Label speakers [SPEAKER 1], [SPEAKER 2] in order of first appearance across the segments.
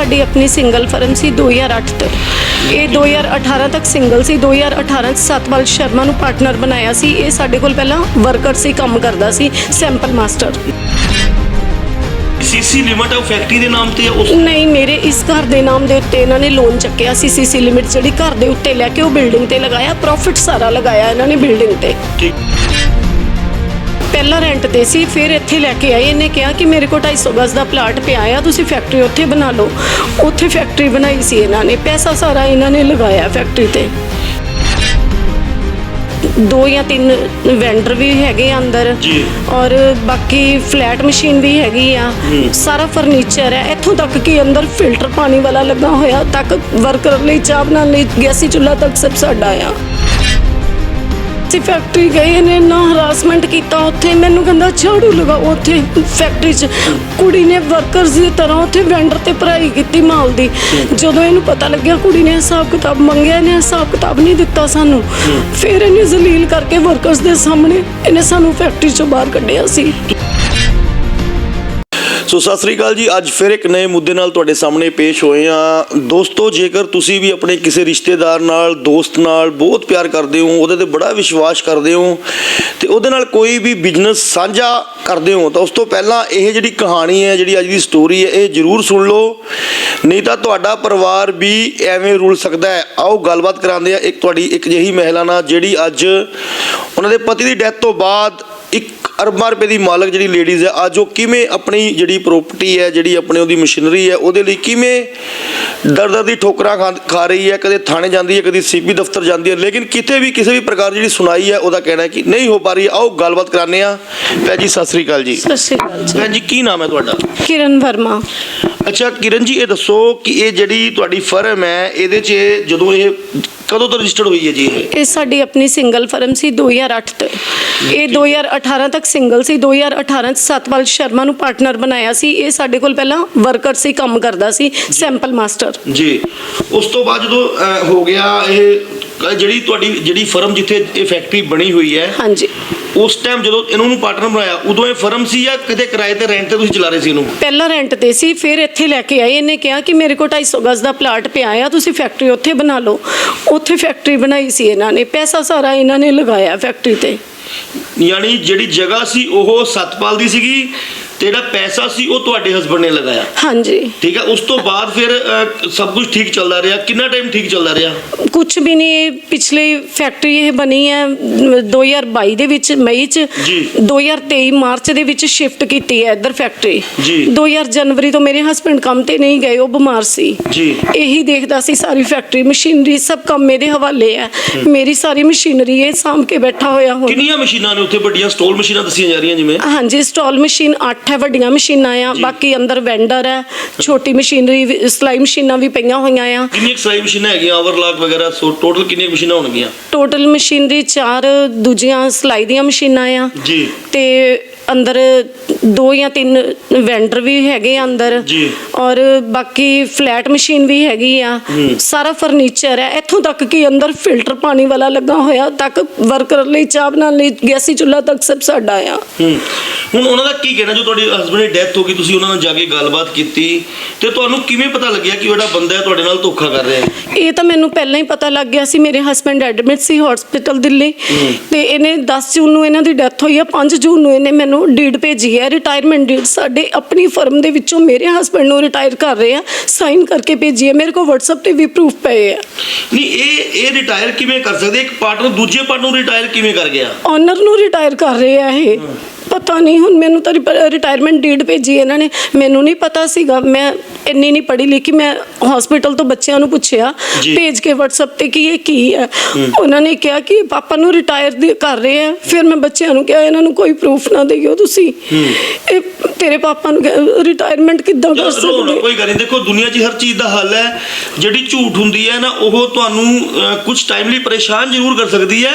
[SPEAKER 1] ਸਾਡੀ ਆਪਣੀ single firm ਸੀ 2008 ਤੋਂ। ਇਹ 2018 ਤੱਕ ਸਿੰਗਲ ਸੀ। 2018 ਚ ਸਤਪਾਲ ਸ਼ਰਮਾ ਨੂੰ ਪਾਰਟਨਰ ਬਣਾਇਆ ਸੀ। ਇਹ ਸਾਡੇ ਕੋਲ ਪਹਿਲਾਂ ਵਰਕਰ ਸੀ ਕੰਮ ਕਰਦਾ ਸੀ ਸੈਂਪਲ ਮਾਸਟਰ
[SPEAKER 2] ਸੀਸੀ ਲਿਮਟ ਉਹ ਫੈਕਟਰੀ ਦੇ ਨਾਮ ਤੇ ਉਸ
[SPEAKER 1] ਨਹੀਂ ਮੇਰੇ ਇਸ ਘਰ ਦੇ ਨਾਮ ਦੇ ਉੱਤੇ ਇਹਨਾਂ ਨੇ ਲੋਨ ਚੱਕਿਆ ਸੀ। ਸੀਸੀ ਲਿਮਿਟ ਜਿਹੜੀ ਘਰ ਦੇ ਉੱਤੇ ਲੈ ਕੇ ਉਹ ਬਿਲਡਿੰਗ ਤੇ ਲਗਾਇਆ। ਪ੍ਰੋਫਿਟ ਸਾਰਾ ਲਗਾਇਆ ਇਹਨਾਂ ਨੇ ਬਿਲਡਿੰਗ ਤੇ।
[SPEAKER 2] ਠੀਕ।
[SPEAKER 1] ਪਹਿਲਾਂ ਰੈਂਟ ਤੇ ਸੀ ਫਿਰ ਇੱਥੇ ਲੈ ਕੇ ਆਏ। ਇਹਨੇ ਕਿਹਾ ਕਿ ਮੇਰੇ ਕੋਲ 250 ਗਜ਼ ਦਾ ਪਲਾਟ ਪਿਆ ਆ ਤੁਸੀਂ ਫੈਕਟਰੀ ਉੱਥੇ ਬਣਾ ਲਓ। ਉੱਥੇ ਫੈਕਟਰੀ ਬਣਾਈ ਸੀ ਇਹਨਾਂ ਨੇ। ਪੈਸਾ ਸਾਰਾ ਇਹਨਾਂ ਨੇ ਲਗਾਇਆ ਫੈਕਟਰੀ ਤੇ। ਦੋ ਜਾਂ ਤਿੰਨ ਵੈਂਡਰ ਵੀ ਹੈਗੇ ਆ ਅੰਦਰ।
[SPEAKER 2] ਜੀ।
[SPEAKER 1] ਔਰ ਬਾਕੀ ਫਲੈਟ ਮਸ਼ੀਨ ਵੀ ਹੈਗੀ ਆ। ਸਾਰਾ ਫਰਨੀਚਰ ਹੈ ਇੱਥੋਂ ਤੱਕ ਕਿ ਅੰਦਰ ਫਿਲਟਰ ਪਾਣੀ ਵਾਲਾ ਲੱਗਾ ਹੋਇਆ ਤੱਕ ਵਰਕਰ ਲਈ ਚਾਹ ਬਣਾਉਣ ਲਈ ਗੈਸੀ ਚੁੱਲ੍ਹਾ ਤੱਕ ਸਭ ਸਾਡਾ ਆ। ਅਸੀਂ ਫੈਕਟਰੀ ਗਏ ਨੇ ਨਾ ਹਰਾਸਮੈਂਟ ਕੀਤਾ ਉੱਥੇ। ਮੈਨੂੰ ਕਹਿੰਦਾ ਝਾੜੂ ਲਗਾ ਉੱਥੇ ਫੈਕਟਰੀ 'ਚ। ਕੁੜੀ ਨੇ ਵਰਕਰਸ ਦੀ ਤਰ੍ਹਾਂ ਉੱਥੇ ਵੈਂਡਰ ਤੇ ਭਰਾਈ ਕੀਤੀ ਮਾਲ ਦੀ। ਜਦੋਂ ਇਹਨੂੰ ਪਤਾ ਲੱਗਿਆ ਕੁੜੀ ਨੇ ਹਿਸਾਬ ਕਿਤਾਬ ਮੰਗਿਆ ਇਹਨੇ ਹਿਸਾਬ ਕਿਤਾਬ ਨਹੀਂ ਦਿੱਤਾ ਸਾਨੂੰ। ਫਿਰ ਇਹਨੇ ਜ਼ਲੀਲ ਕਰਕੇ ਵਰਕਰਸ ਦੇ ਸਾਹਮਣੇ ਇਹਨੇ ਸਾਨੂੰ ਫੈਕਟਰੀ 'ਚੋਂ ਬਾਹਰ ਕੱਢਿਆ ਸੀ।
[SPEAKER 2] ਸੋ ਸਤਿ ਸ੍ਰੀ ਅਕਾਲ ਜੀ, ਅੱਜ ਫਿਰ ਇੱਕ ਨਵੇਂ ਮੁੱਦੇ ਨਾਲ ਤੁਹਾਡੇ ਸਾਹਮਣੇ ਪੇਸ਼ ਹੋਏ ਆ ਦੋਸਤੋ, ਜੇਕਰ ਤੁਸੀਂ ਵੀ ਆਪਣੇ ਕਿਸੇ ਰਿਸ਼ਤੇਦਾਰ ਨਾਲ, ਦੋਸਤ ਨਾਲ ਬਹੁਤ ਪਿਆਰ ਕਰਦੇ ਹੋ, ਉਹਦੇ ਤੇ ਬੜਾ ਵਿਸ਼ਵਾਸ ਕਰਦੇ ਹੋ, ਤੇ ਉਹਦੇ ਨਾਲ ਕੋਈ ਵੀ ਬਿਜ਼ਨਸ ਸਾਂਝਾ ਕਰਦੇ ਹੋ, ਤਾਂ ਉਸ ਤੋਂ ਪਹਿਲਾਂ ਇਹ ਜਿਹੜੀ ਕਹਾਣੀ ਹੈ, ਜਿਹੜੀ ਅੱਜ ਦੀ ਸਟੋਰੀ ਹੈ, ਇਹ ਜ਼ਰੂਰ ਸੁਣ ਲਓ। ਨਹੀਂ ਤਾਂ ਤੁਹਾਡਾ ਪਰਿਵਾਰ ਵੀ ਐਵੇਂ ਰੁਲ ਸਕਦਾ ਹੈ। ਆਓ, ਗੱਲਬਾਤ ਕਰਾਉਂਦੇ ਆ ਇੱਕ ਤੁਹਾਡੀ ਇੱਕ ਜਿਹੀ ਮਹਿਲਾ ਨਾਲ, ਜਿਹੜੀ ਅੱਜ ਉਹਨਾਂ ਦੇ ਪਤੀ ਦੀ ਡੈਥ ਤੋਂ ਬਾਅਦ ਇੱਕ ਅਰਬਾਂ ਰੁਪਏ ਦੀ ਮਾਲਕ ਜਿਹੜੀ ਲੇਡੀਜ਼ ਹੈ ਅੱਜ ਉਹ ਕਿਵੇਂ ਆਪਣੀ ਜਿਹੜੀ ਪ੍ਰਾਪਰਟੀ ਹੈ ਜਿਹੜੀ ਆਪਣੇ ਉਹਦੀ ਮਸ਼ੀਨਰੀ ਹੈ ਉਹਦੇ ਲਈ ਕਿਵੇਂ ਦਰ ਦਰ ਦੀ ਠੋਕਰਾਂ ਖਾ- ਰਹੀ ਹੈ ਕਦੇ ਥਾਣੇ ਜਾਂਦੀ ਹੈ ਕਦੇ ਸੀਪੀ ਦਫ਼ਤਰ ਜਾਂਦੀ ਹੈ ਲੇਕਿਨ ਕਿਤੇ ਵੀ ਕਿਸੇ ਵੀ ਪ੍ਰਕਾਰ ਜਿਹੜੀ ਸੁਣਾਈ ਹੈ ਉਹਦਾ ਕਹਿਣਾ ਹੈ ਕਿ ਨਹੀਂ ਹੋ ਪਾ ਰਹੀ ਆਓ ਗੱਲਬਾਤ ਕਰਾਉਂਦੇ ਆ ਭੈਣ ਜੀ ਸਤਿ ਸ੍ਰੀ ਅਕਾਲ ਜੀ।
[SPEAKER 1] ਸਤਿ ਸ਼੍ਰੀ ਅਕਾਲ ਜੀ।
[SPEAKER 2] ਭੈਣ ਜੀ ਕੀ ਨਾਮ ਹੈ ਤੁਹਾਡਾ?
[SPEAKER 1] ਕਿਰਨ ਵਰਮਾ।
[SPEAKER 2] ਅੱਛਾ ਕਿਰਨ ਜੀ ਇਹ ਦੱਸੋ ਕਿ ਇਹ ਜਿਹੜੀ ਤੁਹਾਡੀ ਫਰਮ ਹੈ ਇਹਦੇ 'ਚ ਜਦੋਂ ਇਹ ਕਦੋਂ ਤੋਂ ਰਜਿਸਟਰਡ ਹੋਈ ਹੈ ਜੀ ਇਹ?
[SPEAKER 1] ਇਹ ਸਾਡੀ ਆਪਣੀ ਸਿੰਗਲ ਫਰਮ ਸੀ 2008 ਤੋਂ। ਇਹ 2018 ਤੱਕ ਸਿੰਗਲ ਸੀ। 2018 ਚ ਸਤਪਾਲ ਸ਼ਰਮਾ ਨੂੰ ਪਾਰਟਨਰ ਬਣਾਇਆ ਸੀ। ਇਹ ਸਾਡੇ ਕੋਲ ਪਹਿਲਾਂ ਵਰਕਰ ਸੀ ਕੰਮ ਕਰਦਾ ਸੀ ਸੈਂਪਲ ਮਾਸਟਰ
[SPEAKER 2] ਜੀ। ਉਸ ਤੋਂ ਬਾਅਦ ਜਦੋਂ ਅਹ, ਹੋ ਗਿਆ ਇਹ ਜਿਹੜੀ ਤੁਹਾਡੀ ਜਿਹੜੀ ਫਰਮ ਜਿੱਥੇ ਇਹ ਫੈਕਟਰੀ ਬਣੀ ਹੋਈ ਹੈ
[SPEAKER 1] ਹਾਂਜੀ।
[SPEAKER 2] ਉਸ ਟਾਈਮ ਜਦੋਂ ਇਹਨਾਂ ਨੂੰ ਪਾਰਟਨਰ ਬਣਾਇਆ ਉਦੋਂ ਇਹ ਫਰਮ ਸੀ ਜਾਂ ਕਿਤੇ ਕਿਰਾਏ ਤੇ ਰੈਂਟ ਤੇ ਤੁਸੀਂ ਚਲਾ ਰਹੇ ਸੀ ਇਹਨੂੰ?
[SPEAKER 1] ਪਹਿਲਾਂ ਰੈਂਟ ਤੇ ਸੀ ਫਿਰ ਇੱਥੇ ਲੈ ਕੇ ਆਏ। ਇਹਨੇ ਕਿਹਾ ਕਿ ਮੇਰੇ ਕੋਲ 250 ਗਜ਼ ਦਾ ਪਲਾਟ ਪਿਆ ਆ ਤੁਸੀਂ ਫੈਕਟਰੀ ਉੱਥੇ ਬਣਾ ਲਓ। ਉੱਥੇ ਫੈਕਟਰੀ ਬਣਾਈ ਸੀ ਇਹਨਾਂ ਨੇ। ਪੈਸਾ ਸਾਰਾ ਇਹਨਾਂ ਨੇ ਲਗਾਇਆ ਫੈਕਟਰੀ ਤੇ।
[SPEAKER 2] ਯਾਨੀ ਜਿਹੜੀ ਜਗ੍ਹਾ ਸੀ ਉਹ ਸਤਪਾਲ ਦੀ ਸੀਗੀ ਤੇ ਜਿਹੜਾ ਪੈਸਾ ਸੀ ਉਹ ਤੁਹਾਡੇ ਹਸਬੰਡ ਨੇ ਲਗਾਇਆ।
[SPEAKER 1] ਹਾਂਜੀ।
[SPEAKER 2] ਠੀਕ ਹੈ ਉਸ ਤੋਂ ਬਾਅਦ ਫਿਰ ਅਹ, ਸਭ ਕੁਝ ਠੀਕ ਚੱਲਦਾ ਰਿਹਾ। ਕਿੰਨਾ ਟਾਈਮ ਠੀਕ ਚੱਲਦਾ ਰਿਹਾ?
[SPEAKER 1] ਕੁਝ ਵੀ ਨਹੀਂ ਪਿਛਲੇ ਫੈਕਟਰੀ ਇਹ ਬਣੀ ਹੈ ਅਮ, 2022 ਦੇ ਵਿੱਚ ਮਈ ਚ।
[SPEAKER 2] ਜੀ।
[SPEAKER 1] 2023 ਮਾਰਚ ਦੇ ਵਿੱਚ ਸ਼ਿਫਟ ਕੀਤੀ ਹੈ ਇੱਧਰ ਫੈਕਟਰੀ
[SPEAKER 2] ਜੀ।
[SPEAKER 1] 2000 ਜਨਵਰੀ ਤੋਂ ਮੇਰੇ ਹਸਬੰਡ ਕੰਮ ਤੇ ਨਹੀਂ ਗਏ ਉਹ ਬਿਮਾਰ ਸੀ।
[SPEAKER 2] ਜੀ।
[SPEAKER 1] ਇਹੀ ਦੇਖਦਾ ਸੀ ਸਾਰੀ ਫੈਕਟਰੀ ਮਸ਼ੀਨਰੀ ਸਭ ਕੰਮ ਮੇਰੇ ਹਵਾਲੇ ਹੈ। ਮੇਰੀ ਸਾਰੀ ਮਸ਼ੀਨਰੀ ਇਹ ਸਾਂਭ ਕੇ ਬੈਠਾ ਹੋਇਆ ਹੁਣ।
[SPEAKER 2] ਕਿੰਨੀਆਂ ਮਸ਼ੀਨਾਂ ਨੇ ਉੱਥੇ ਵੱਡੀਆਂ? ਸਟੋਲ ਮਸ਼ੀਨਾਂ ਦੱਸੀਆਂ ਜਾ ਰਹੀਆਂ ਜਿਵੇਂ।
[SPEAKER 1] ਹਾਂਜੀ ਸਟਾਲ ਮਸ਼ੀਨ 8 ਹੈ ਵੱਡੀਆਂ ਮਸ਼ੀਨਾਂ ਆ। ਬਾਕੀ ਅੰਦਰ ਵੈਂਡਰ ਹੈ ਛੋਟੀ ਮਸ਼ੀਨਰੀ ਸਿਲਾਈ ਮਸ਼ੀਨਾਂ ਵੀ ਪਈਆਂ ਹੋਈਆਂ ਆ।
[SPEAKER 2] ਕਿੰਨੀਆਂ ਕੁ ਸਿਲਾਈ ਮਸ਼ੀਨਾਂ ਹੈਗੀਆਂ ਓਵਰਲਾਕ ਵਗੈਰਾ ਸੋ ਟੋਟਲ ਕਿੰਨੀਆਂ ਮਸ਼ੀਨਾਂ ਹੋਣਗੀਆਂ?
[SPEAKER 1] ਟੋਟਲ ਮਸ਼ੀਨਰੀ ਚਾਰ ਦੂਜੀਆਂ ਸਿਲਾਈ ਦੀਆਂ ਮਸ਼ੀਨਾਂ ਆ।
[SPEAKER 2] ਜੀ।
[SPEAKER 1] ਤੇ ਅੰਦਰ ਦੋ ਜਾਂ ਤਿੰਨ ਵੈਂਡਰ ਵੀ ਹੈਗੇ ਆ ਅੰਦਰ
[SPEAKER 2] ਜੀ।
[SPEAKER 1] ਔਰ ਬਾਕੀ ਫਲੈਟ ਮਸ਼ੀਨ ਵੀ ਹੈਗੀ ਆ। ਸਾਰਾ ਫਰਨੀਚਰ ਹੈ ਇੱਥੋਂ ਤੱਕ ਕਿ ਅੰਦਰ ਫਿਲਟਰ ਪਾਣੀ ਵਾਲਾ ਲੱਗਾ ਹੋਇਆ ਤੱਕ ਵਰਕਰ ਲਈ ਚਾਹ ਬਣਾਉਣ ਲਈ ਗੈਸੀ ਚੁੱਲ੍ਹਾ ਤੱਕ ਸਭ ਸਾਡਾ ਆ।
[SPEAKER 2] ਹੂੰ। ਹੁਣ ਉਹਨਾਂ ਦਾ ਕੀ ਕਹਿਣਾ? ਜੋ ਤੁਹਾਡੇ ਹਸਬੰਡ ਦੀ ਡੈਥ ਹੋ ਗਈ ਤੁਸੀਂ ਉਹਨਾਂ ਨਾਲ ਜਾ ਕੇ ਗੱਲਬਾਤ ਕੀਤੀ ਤੇ ਤੁਹਾਨੂੰ ਕਿਵੇਂ ਪਤਾ ਲੱਗਿਆ ਕਿ ਉਹ ਜਿਹੜਾ ਬੰਦਾ ਹੈ ਤੁਹਾਡੇ ਨਾਲ ਧੋਖਾ ਕਰ ਰਿਹਾ ਹੈ?
[SPEAKER 1] ਇਹ ਤਾਂ ਮੈਨੂੰ ਪਹਿਲਾਂ ਹੀ ਪਤਾ ਲੱਗ ਗਿਆ ਸੀ। ਮੇਰੇ ਹਸਬੰਡ ਐਡਮਿਟ ਸੀ ਹਸਪੀਟਲ ਦਿੱਲੀ ਤੇ ਇਹਨੇ 10 ਜੂਨ ਨੂੰ ਇਹਨਾਂ ਦੀ ਡੈਥ ਹੋਈ ਆ 5 ਜੂਨ ਨੂੰ ਇਹਨੇ ਮੈਨੂੰ ਡੀਡ ਭੇਜੀ ਹੈ ਰਿਟਾਇਰਮੈਂਟ ਡੀਡ ਸਾਡੇ ਆਪਣੀ ਫਰਮ ਦੇ ਵਿੱਚੋਂ ਮੇਰੇ ਹਸਬੰਡ ਨੂੰ ਰਿਟਾਇਰ ਕਰ ਰਹੇ ਆ ਸਾਈਨ ਕਰਕੇ ਭੇਜੀ ਹੈ ਮੇਰੇ ਕੋਲ WhatsApp ਤੇ ਵੀ ਪ੍ਰੂਫ ਪਏ ਆ।
[SPEAKER 2] ਨਹੀਂ ਇਹ ਇਹ ਰਿਟਾਇਰ ਕਿਵੇਂ ਕਰ ਸਕਦੇ? ਇੱਕ ਪਾਰਟਨਰ ਦੂਜੇ ਪਾਰਟਨਰ ਨੂੰ ਰਿਟਾਇਰ ਕਿਵੇਂ ਕਰ ਗਿਆ?
[SPEAKER 1] ਓਨਰ ਨੂੰ ਰਿਟਾਇਰ ਕਰ ਰਹੇ ਆ ਇਹ। ਪਤਾ ਨਹੀਂ ਹੁਣ ਮੈਨੂੰ ਤਾਂ ਰਿਟਾਇਰਮੈਂਟ ਡੀਡ ਭੇਜੀ ਇਹਨਾਂ ਨੇ। ਮੈਨੂੰ ਨਹੀਂ ਪਤਾ ਸੀਗਾ। ਮੈਂ ਇੰਨੀ ਨਹੀਂ ਪੜ੍ਹੀ ਲਿਖੀ। ਮੈਂ ਹਸਪੀਟਲ ਤੋਂ ਬੱਚਿਆਂ ਨੂੰ ਪੁੱਛਿਆ। ਭੇਜ ਕੇ WhatsApp ਤੇ ਕਿ ਇਹ ਕੀ ਹੈ? ਉਹਨਾਂ ਨੇ ਕਿਹਾ ਕਿ ਪਾਪਾ ਨੂੰ ਰਿਟਾਇਰ ਕਰ ਰਹੇ ਆ। ਫਿਰ ਮੈਂ ਬੱਚਿਆਂ ਨੂੰ ਕਿਹਾ ਇਹਨਾਂ ਨੂੰ ਕੋਈ ਪ੍ਰੂਫ ਨਾ ਦਿਓ ਤੁਸੀਂ। ਇਹ ਤੇਰੇ ਪਾਪਾ ਨੂੰ ਰਿਟਾਇਰਮੈਂਟ ਕਿੱਦਾਂ ਕਰ ਸਕਦੇ?
[SPEAKER 2] ਕੋਈ ਗੱਲ ਨਹੀਂ। ਦੇਖੋ ਦੁਨੀਆ 'ਚ ਹਰ ਚੀਜ਼ ਦਾ ਹੱਲ ਹੈ। ਜਿਹੜੀ ਝੂਠ ਹੁੰਦੀ ਹੈ ਨਾ ਉਹ ਤੁਹਾਨੂੰ ਕੁਝ ਟਾਈਮ ਲਈ ਪਰੇਸ਼ਾਨ ਜ਼ਰੂਰ ਕਰ ਸਕਦੀ ਹੈ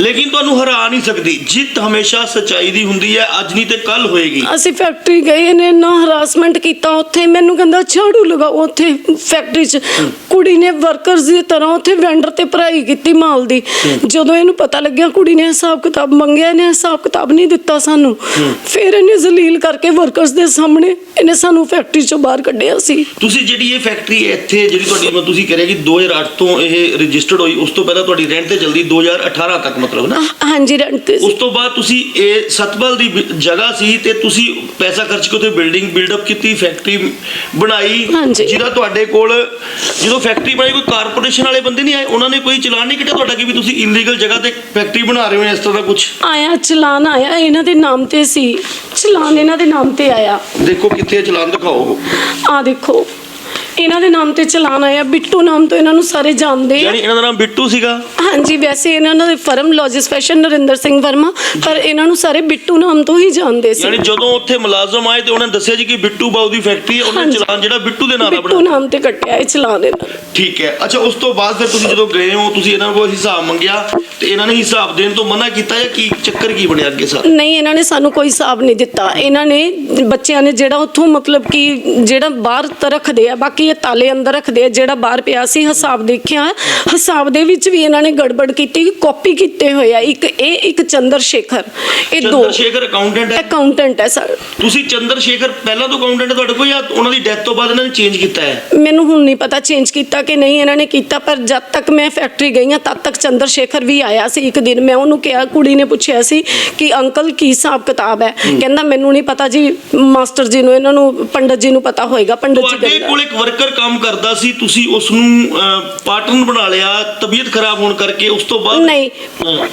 [SPEAKER 2] ਲੇਕਿਨ ਤੁਹਾਨੂੰ ਹਰਾ ਨਹੀਂ ਸਕਦੀ। ਜਿੱਤ ਹਮੇਸ਼ਾ ਸੱਚਾਈ ਦੀ ਹੁੰਦੀ ਜਿਹੜੀ ਹੈ ਅੱਜ ਨਹੀਂ ਤੇ ਕੱਲ ਹੋਏਗੀ।
[SPEAKER 1] ਅਸੀਂ ਫੈਕਟਰੀ ਗਏ ਇਹਨੇ ਨਾ ਹਰਾਸਮੈਂਟ ਕੀਤਾ ਉੱਥੇ। ਮੈਨੂੰ ਕਹਿੰਦਾ ਝਾੜੂ ਲਗਾਓ ਉੱਥੇ ਫੈਕਟਰੀ 'ਚ। ਕੁੜੀ ਨੇ ਵਰਕਰਸ ਦੀ ਤਰ੍ਹਾਂ ਉੱਥੇ ਵੈਂਡਰ ਤੇ ਭਰਾਈ ਕੀਤੀ ਮਾਲ ਦੀ। ਜਦੋਂ ਇਹਨੂੰ ਪਤਾ ਲੱਗਿਆ ਕੁੜੀ ਨੇ ਹਿਸਾਬ ਕਿਤਾਬ ਮੰਗਿਆ ਇਹਨੇ ਹਿਸਾਬ ਕਿਤਾਬ ਨਹੀਂ ਦਿੱਤਾ ਸਾਨੂੰ। ਫਿਰ ਇਹਨੇ ਜ਼ਲੀਲ ਕਰਕੇ ਵਰਕਰਸ ਦੇ ਸਾਹਮਣੇ ਇਹਨੇ ਸਾਨੂੰ ਫੈਕਟਰੀ 'ਚੋਂ ਬਾਹਰ ਕੱਢਿਆ ਸੀ।
[SPEAKER 2] ਤੁਸੀਂ ਜਿਹੜੀ ਇਹ ਫੈਕਟਰੀ ਇੱਥੇ ਜਿਹੜੀ ਤੁਹਾਡੀ ਮੈਂ ਤੁਸੀਂ ਕਹਿ ਰਹੇ ਕਿ 2008 ਤੋਂ ਇਹ ਰਜਿਸਟਰਡ ਹੋਈ ਉਸ ਤੋਂ ਪਹਿਲਾਂ ਤੁਹਾਡੀ ਰੈਂਟ ਤੇ ਚੱਲਦੀ 2018 ਤੱਕ ਮਤਲਬ ਨਾ?
[SPEAKER 1] ਹਾਂਜੀ ਰੈਂਟ ਤੇ।
[SPEAKER 2] ਉਸ ਤੋਂ ਬਾਅਦ ਤੁਸੀਂ ਇਹ ਸਤਬਲ ਦੀ ਜਗ੍ਹਾ ਸੀ ਤੇ ਤੁਸੀਂ ਪੈਸਾ ਖਰਚ ਕੇ ਉੱਥੇ ਬਿਲਡਿੰਗ ਬਿਲਡਅਪ ਕੀਤੀ ਫੈਕਟਰੀ ਬਣਾਈ
[SPEAKER 1] ਹਾਂਜੀ।
[SPEAKER 2] ਜਿਹਦਾ ਤੁਹਾਡੇ ਕੋਲ ਜਦੋਂ ਫੈਕਟਰੀ ਬਣਾਈ ਕੋਈ ਕਾਰਪੋਰੇਸ਼ਨ ਵਾਲੇ ਬੰਦੇ ਨਹੀਂ ਆਏ? ਉਹਨਾਂ ਨੇ ਕੋਈ ਚਲਾਨ ਨਹੀਂ ਕੱਟਿਆ ਤੁਹਾਡਾ ਕਿ ਵੀ ਤੁਸੀਂ ਇਲੀਗਲ ਜਗ੍ਹਾ ਤੇ ਫੈਕਟਰੀ ਬਣਾ ਰਹੇ ਹੋ ਇਸ ਤਰ੍ਹਾਂ ਦਾ ਕੁਝ
[SPEAKER 1] ਆਇਆ ਚਲਾਨ ਆਇਆ ਇਹਨਾਂ ਦੇ ਨਾਮ ਤੇ ਸੀ। ਚਲਾਨ ਇਹਨਾਂ ਦੇ ਨਾਮ ਤੇ ਆਇਆ।
[SPEAKER 2] ਦੇਖੋ ਕਿੱਥੇ ਹੈ ਚਲਾਨ ਦਿਖਾਓ।
[SPEAKER 1] ਆ ਦੇਖੋ। ਇਹਨਾਂ ਦੇ ਨਾਮ ਤੇ ਚਲਾਨ ਆਇਆ ਬਿੱਟੂ ਨਾਮ ਤੋਂ ਇਹਨਾਂ ਨੂੰ ਸਾਰੇ ਜਾਣਦੇ ਆ।
[SPEAKER 2] ਯਾਨੀ ਇਹਨਾਂ ਦਾ ਨਾਮ ਬਿੱਟੂ ਸੀਗਾ?
[SPEAKER 1] ਹਾਂਜੀ ਵੈਸੇ ਇਹਨਾਂ ਦੇ ਫਰਮ ਲੌਜਿਸ ਫੈਸ਼ਨ ਨਰਿੰਦਰ ਸਿੰਘ ਵਰਮਾ ਪਰ ਇਹਨਾਂ ਨੂੰ ਸਾਰੇ ਬਿੱਟੂ ਨਾਮ ਤੋਂ ਹੀ ਜਾਣਦੇ ਸੀ।
[SPEAKER 2] ਯਾਨੀ ਜਦੋਂ ਉੱਥੇ ਮੁਲਾਜ਼ਮ ਆਏ ਤੇ ਉਹਨਾਂ ਨੇ ਦੱਸਿਆ ਜੀ ਕਿ ਬਿੱਟੂ ਬਾਊ ਦੀ ਫੈਕਟਰੀ ਹੈ ਉਹਨਾਂ ਨੇ
[SPEAKER 1] ਹਾਂਜੀ।
[SPEAKER 2] ਚਲਾਨ ਜਿਹੜਾ ਬਿੱਟੂ ਦੇ ਨਾਂ ਦਾ
[SPEAKER 1] ਬਿੱਟੂ
[SPEAKER 2] ਬਣਾ
[SPEAKER 1] ਨਾਮ ਤੇ ਕੱਟਿਆ ਇਹ ਚਲਾਨ ਇਹਨਾਂ ਨੇ।
[SPEAKER 2] ਠੀਕ ਹੈ। ਅੱਛਾ ਉਸ ਤੋਂ ਬਾਅਦ ਫਿਰ ਤੁਸੀਂ ਜਦੋਂ ਗਏ ਹੋ ਤੁਸੀਂ ਇਹਨਾਂ ਕੋਲ ਹਿਸਾਬ ਮੰਗਿਆ ਤੇ ਇਹਨਾਂ ਨੇ ਹਿਸਾਬ ਦੇਣ ਤੋਂ ਮਨਾ ਕੀਤਾ ਜਾਂ ਕੀ ਚੱਕਰ ਕੀ ਬਣਿਆ ਅੱਗੇ ਸਰ?
[SPEAKER 1] ਨਹੀਂ ਇਹਨਾਂ ਨੇ ਸਾਨੂੰ ਕੋਈ ਹਿਸਾਬ ਨਹੀਂ ਦਿੱਤਾ। ਇਹਨਾਂ ਨੇ ਬੱਚਿਆਂ ਨੇ ਜਿਹੜਾ ਉੱਥੋਂ ਮਤਲਬ ਕਿ ਜਿਹੜਾ ਬਾਹਰ ਤਾਂ ਰੱਖਦੇ ਆ ਬਾਕੀ ਇਹ ਤਾਲੇ ਅੰਦਰ ਰੱਖਦੇ ਆ ਜਿਹੜਾ ਬਾਹਰ ਪਿਆ ਸੀ ਹਿਸਾਬ ਦੇਖਿਆ। ਹਿਸਾਬ ਦੇ ਵਿੱਚ ਵੀ ਇਹਨਾਂ ਨੇ ਗੜਬੜ ਕੀਤੀ ਕਾਪੀ ਕੀਤੇ ਹੋਏ ਆ। ਇੱਕ ਇਹ ਇੱਕ ਚੰਦਰ ਸ਼ੇਖਰ ਇਹ ਦੋ।
[SPEAKER 2] ਚੰਦਰ ਸ਼ੇਖਰ ਅਕਾਊਂਟੈਂਟ ਹੈ।
[SPEAKER 1] ਅਕਾਊਂਟੈਂਟ ਹੈ ਸਰ।
[SPEAKER 2] ਤੁਸੀਂ ਚੰਦਰ ਸ਼ੇਖਰ ਪਹਿਲਾਂ ਤੋਂ ਅਕਾਊਂਟੈਂਟ ਤੁਹਾਡੇ ਕੋਲ ਜਾਂ ਉਹਨਾਂ ਦੀ ਡੈਥ ਤੋਂ ਬਾਅਦ ਇਹਨਾਂ ਨੇ ਚੇਂਜ ਕੀਤਾ ਹੈ?
[SPEAKER 1] ਮੈਨੂੰ ਹੁਣ ਨਹੀਂ ਪਤਾ ਚੇਂਜ ਕੀਤਾ ਕਿ ਨਹੀਂ ਇਹਨਾਂ ਨੇ ਕੀਤਾ ਪਰ ਜਦ ਤੱਕ ਮੈਂ ਫੈਕਟਰੀ ਗਈ ਹਾਂ ਤਦ ਤੱਕ ਚੰਦਰ ਸ਼ੇਖਰ ਵੀ ਆਇਆ ਸੀ ਇੱਕ ਦਿਨ। ਮੈਂ ਉਹਨੂੰ ਕਿਹਾ ਕੁੜੀ ਨੇ ਪੁੱਛਿਆ ਸੀ ਕਿ ਅੰਕਲ ਕੀ ਹਿਸਾਬ ਕਿਤਾਬ ਹੈ? ਕਹਿੰਦਾ ਮੈਨੂੰ ਨਹੀਂ ਪਤਾ ਜੀ ਮਾਸਟਰ ਜੀ ਨੂੰ ਇਹਨਾਂ ਨੂੰ ਪੰਡਤ ਜੀ ਨੂੰ ਪਤਾ ਹੋਏਗਾ ਪੰਡਤ ਜੀ
[SPEAKER 2] ਤੁਹਾਡੇ ਕੋਲ ਇੱਕ ਵਰਕਰ ਕੰਮ ਕਰਦਾ ਸੀ ਤੁਸੀਂ ਉਸ ਨੂੰ ਪਾਰਟਨਰ ਬਣਾ ਲਿਆ ਤਬੀਅਤ ਖਰਾਬ ਹੋਣ ਕਰਕੇ ਉਸ ਤੋਂ ਬਾਅਦ?
[SPEAKER 1] ਨਹੀਂ।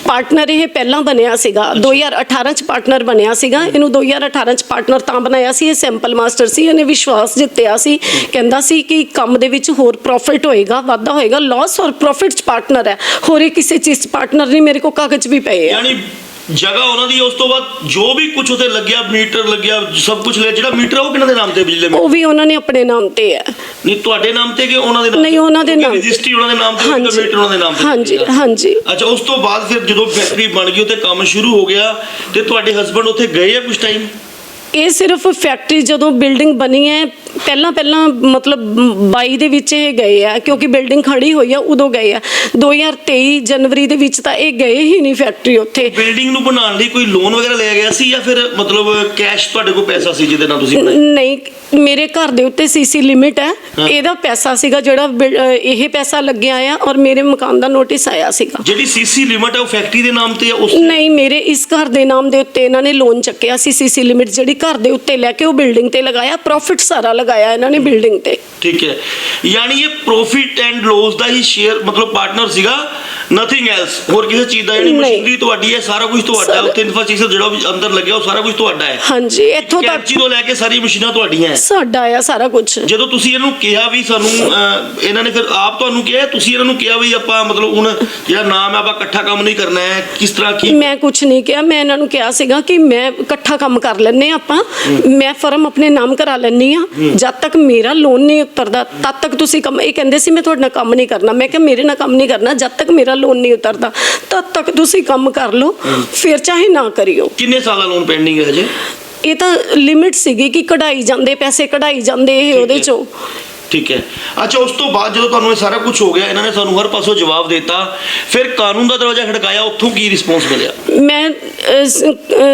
[SPEAKER 1] ਪਾਰਟਨਰ ਇਹ ਪਹਿਲਾਂ ਬਣਿਆ ਸੀਗਾ। 2018 ਚ ਪਾਰਟਨਰ ਬਣਿਆ ਸੀਗਾ। ਇਹਨੂੰ 2018 ਚ ਪਾਰਟਨਰ ਤਾਂ ਬਣਾਇਆ ਸੀ। ਇਹ ਸੈਂਪਲ ਮਾਸਟਰ ਸੀ। ਇਹਨੇ ਵਿਸ਼ਵਾਸ ਜਿੱਤਿਆ ਸੀ। ਕਹਿੰਦਾ ਸੀ ਕਿ ਕੰਮ ਦੇ ਵਿੱਚ ਹੋਰ ਪ੍ਰੋਫਿਟ ਹੋਏਗਾ ਵਾਧਾ ਹੋਏਗਾ। ਲਾਸ ਔਰ ਪ੍ਰੋਫਿਟ ਚ ਪਾਰਟਨਰ ਹੈ। ਹੋਰ ਇਹ ਕਿਸੇ ਚੀਜ਼ ਚ ਪਾਰਟਨਰ ਨਹੀਂ। ਮੇਰੇ ਕੋਲ ਕਾਗਜ਼ ਵੀ ਪਏ ਆ।
[SPEAKER 2] ਯਾਨੀ ਜਗ੍ਹਾ ਉਹਨਾਂ ਦੀ ਉਸ ਤੋਂ ਬਾਅਦ ਜੋ ਵੀ ਕੁਝ ਉਤੇ ਲੱਗਿਆ ਮੀਟਰ ਲੱਗਿਆ ਸਭ ਕੁਝ ਲਿਆ ਜਿਹੜਾ ਮੀਟਰ ਆ ਉਹ ਕਿਹਨਾਂ ਦੇ ਨਾਮ ਤੇ ਬਿਜਲੀ ਦਾ
[SPEAKER 1] ਉਹ ਵੀ ਉਹਨਾਂ ਨੇ ਆਪਣੇ ਨਾਮ ਤੇ ਹੈ
[SPEAKER 2] ਨਹੀਂ ਤੁਹਾਡੇ ਨਾਮ ਤੇ ਕਿ ਉਹਨਾਂ ਦੇ ਨਾਮ
[SPEAKER 1] ਨਹੀਂ, ਉਹਨਾਂ ਦੇ ਨਾਮ ਤੇ।
[SPEAKER 2] ਰਜਿਸਟਰੀ ਉਹਨਾਂ ਦੇ ਨਾਮ ਤੇ
[SPEAKER 1] ਹਾਂਜੀ।
[SPEAKER 2] ਮੀਟਰ ਉਹਨਾਂ ਦੇ ਨਾਮ ਤੇ
[SPEAKER 1] ਹਾਂਜੀ
[SPEAKER 2] ਹੋਵੇਗਾ।
[SPEAKER 1] ਹਾਂਜੀ
[SPEAKER 2] ਅੱਛਾ ਉਸ ਤੋਂ ਬਾਅਦ ਫਿਰ ਜਦੋਂ ਫੈਕਟਰੀ ਬਣ ਗਈ ਉੱਥੇ ਕੰਮ ਸ਼ੁਰੂ ਹੋ ਗਿਆ ਤੇ ਤੁਹਾਡੇ ਹਸਬੰਡ ਉੱਥੇ ਗਏ ਆ ਕੁਝ ਟਾਈਮ
[SPEAKER 1] ਇਹ ਸਿਰਫ ਫੈਕਟਰੀ ਜਦੋਂ ਬਿਲਡਿੰਗ ਬਣੀ ਹੈ ਪਹਿਲਾਂ ਪਹਿਲਾਂ ਮਤਲਬ 22 ਦੇ ਵਿੱਚ ਇਹ ਗਏ ਆ ਕਿਉਂਕਿ ਬਿਲਡਿੰਗ ਖੜੀ ਹੋਈ ਆ ਉਦੋਂ ਗਏ ਆ। 2023 ਜਨਵਰੀ ਦੇ ਵਿੱਚ ਤਾਂ ਇਹ ਗਏ ਹੀ ਨਹੀਂ ਫੈਕਟਰੀ ਉੱਥੇ।
[SPEAKER 2] ਬਿਲਡਿੰਗ ਨੂੰ ਬਣਾਉਣ ਲਈ ਕੋਈ ਲੋਨ ਵਗੈਰਾ ਲਿਆ ਗਿਆ ਸੀ ਜਾਂ ਫਿਰ ਮਤਲਬ ਕੈਸ਼ ਤੁਹਾਡੇ ਕੋਲ ਪੈਸਾ ਸੀ ਜਿਹਦੇ ਨਾਲ ਤੁਸੀਂ ਬਣਾਈ
[SPEAKER 1] ਨਹੀਂ ਮੇਰੇ ਘਰ ਦੇ ਉੱਤੇ ਸੀਸੀ ਲਿਮਿਟ ਹੈ।
[SPEAKER 2] ਹਾਂ।
[SPEAKER 1] ਇਹਦਾ ਪੈਸਾ ਸੀਗਾ ਜਿਹੜਾ ਬਿਲ- ਇਹ ਪੈਸਾ ਲੱਗਿਆ ਆ ਔਰ ਮੇਰੇ ਮਕਾਨ ਦਾ ਨੋਟਿਸ ਆਇਆ ਸੀਗਾ।
[SPEAKER 2] ਜਿਹੜੀ ਸੀਸੀ ਲਿਮਟ ਹੈ ਉਹ ਫੈਕਟਰੀ ਦੇ ਨਾਮ ਤੇ ਆ ਉਸ
[SPEAKER 1] ਨਹੀਂ ਮੇਰੇ ਇਸ ਘਰ ਦੇ ਨਾਮ ਦੇ ਉੱਤੇ ਇਹਨਾਂ ਨੇ ਲੋਨ ਚੱਕਿਆ ਸੀ ਸੀਸੀ ਲਿਮਿਟ ਜਿਹੜੀ ਘਰ ਦੇ ਉੱਤੇ ਲੈ ਕੇ ਉਹ ਬਿਲਡਿੰਗ ਤੇ ਲਗਾਇਆ। ਪ੍ਰੋਫਿਟ ਸਾਰਾ ਲਗਾਇਆ ਇਹਨਾਂ ਨੇ ਬਿਲਡਿੰਗ ਤੇ।
[SPEAKER 2] ਠੀਕ ਹੈ। ਯਾਨੀ ਇਹ ਪ੍ਰੋਫਿਟ ਐਂਡ ਲੋਸ ਦਾ ਹੀ ਸ਼ੇਅਰ ਮਤਲਬ ਪਾਰਟਨਰ ਸੀਗਾ ਨਥਿੰਗ ਐਲਸ ਹੋਰ ਕਿਸੇ ਚੀਜ਼ ਦਾ ਜਿਹੜੀ
[SPEAKER 1] ਨਹੀਂ।
[SPEAKER 2] ਮਸ਼ੀਨਰੀ ਤੁਹਾਡੀ ਹੈ ਸਾਰਾ ਕੁਝ ਤੁਹਾਡਾ ਹੈ ਉੱਥੇ ਇਨਫਰਾਸਟ੍ਰਕਚਰ ਜਿਹੜਾ ਵੀ ਅੰਦਰ ਲੱਗਿਆ ਉਹ ਸਾਰਾ ਕੁਝ ਤੁਹਾਡਾ ਹੈ।
[SPEAKER 1] ਹਾਂਜੀ ਇੱਥੋਂ ਤੱਕ
[SPEAKER 2] ਕੈਂਚੀ ਤੋਂ ਲੈ ਕੇ ਸਾਰੀ ਮਸ਼ੀਨਾਂ ਤੁਹਾਡੀਆਂ ਹੈ।
[SPEAKER 1] ਸਾਡਾ ਆ ਸਾਰਾ ਕੁਝ
[SPEAKER 2] ਜਦੋਂ ਤੁਸੀਂ ਇਹਨੂੰ ਕਿਹਾ ਵੀ ਸਾਨੂੰ ਅਹ, ਇਹਨਾਂ ਨੇ ਫਿਰ ਆਪ ਤੁਹਾਨੂੰ ਕਿਹਾ ਤੁਸੀਂ ਇਹਨਾਂ ਨੂੰ ਕਿਹਾ ਵੀ ਆਪਾਂ ਮਤਲਬ ਹੁਣ ਜਿਹੜਾ ਨਾਮ ਹੈ ਆਪਾਂ ਇਕੱਠਾ ਕੰਮ ਨਹੀਂ ਕਰਨਾ ਹੈ ਕਿਸ ਤਰ੍ਹਾਂ ਕੀ?
[SPEAKER 1] ਮੈਂ ਕੁਝ ਨਹੀਂ ਕਿਹਾ। ਮੈਂ ਇਹਨਾਂ ਨੂੰ ਕਿਹਾ ਸੀਗਾ ਕਿ ਮੈਂ ਇਕੱਠਾ ਕੰਮ ਕਰ ਲੈਨੇ ਆਪਾਂ। ਮੈਂ ਫਰਮ ਆਪਣੇ ਨਾਮ ਕਰਾ ਲੈਨੀ ਆ ਜਦ ਤੱਕ ਮੇਰਾ ਲੋਨ ਨਹੀਂ ਉਤਰਦਾ ਤਦ ਤੱਕ ਤੁਸੀਂ ਕੰਮ ਇਹ ਕਹਿੰਦੇ ਸੀ ਮੈਂ ਤੁਹਾਡੇ ਨਾਲ ਕੰਮ ਨਹੀਂ ਕਰਨਾ। ਮੈਂ ਕਿਹਾ ਮੇਰੇ ਨਾਲ ਕੰਮ ਨਹੀਂ ਕਰਨਾ ਜਦ ਤੱਕ ਮੇਰਾ ਲੋਨ ਨਹੀਂ ਉਤਰਦਾ ਤਦ ਤੱਕ ਤੁਸੀਂ ਕੰਮ ਕਰ ਲਓ। ਫਿਰ ਚਾਹੇ ਨਾ ਕਰਿਓ।
[SPEAKER 2] ਕਿੰਨੇ ਸਾਲਾਂ ਲੋਨ ਪੈਂਡਿੰਗ ਹੈ ਹਜੇ?
[SPEAKER 1] ਇਹ ਤਾਂ ਲਿਮਿਟ ਸੀਗੀ ਕਿ ਕਢਾਈ ਜਾਂਦੇ ਪੈਸੇ ਕਢਾਈ ਜਾਂਦੇ ਇਹ ਉਹਦੇ। ਚੋਂ।
[SPEAKER 2] ਠੀਕ ਹੈ। ਅੱਛਾ ਉਸ ਤੋਂ ਬਾਅਦ ਜਦੋਂ ਤੁਹਾਨੂੰ ਇਹ ਸਾਰਾ ਕੁਝ ਹੋ ਗਿਆ ਇਹਨਾਂ ਨੇ ਸਾਨੂੰ ਹਰ ਪਾਸੋਂ ਜਵਾਬ ਦਿੱਤਾ ਫਿਰ ਕਾਨੂੰਨ ਦਾ ਦਰਵਾਜ਼ਾ ਖੜਕਾਇਆ ਉੱਥੋਂ ਕੀ ਰਿਸਪੌਂਸ ਮਿਲਿਆ?
[SPEAKER 1] ਮੈਂ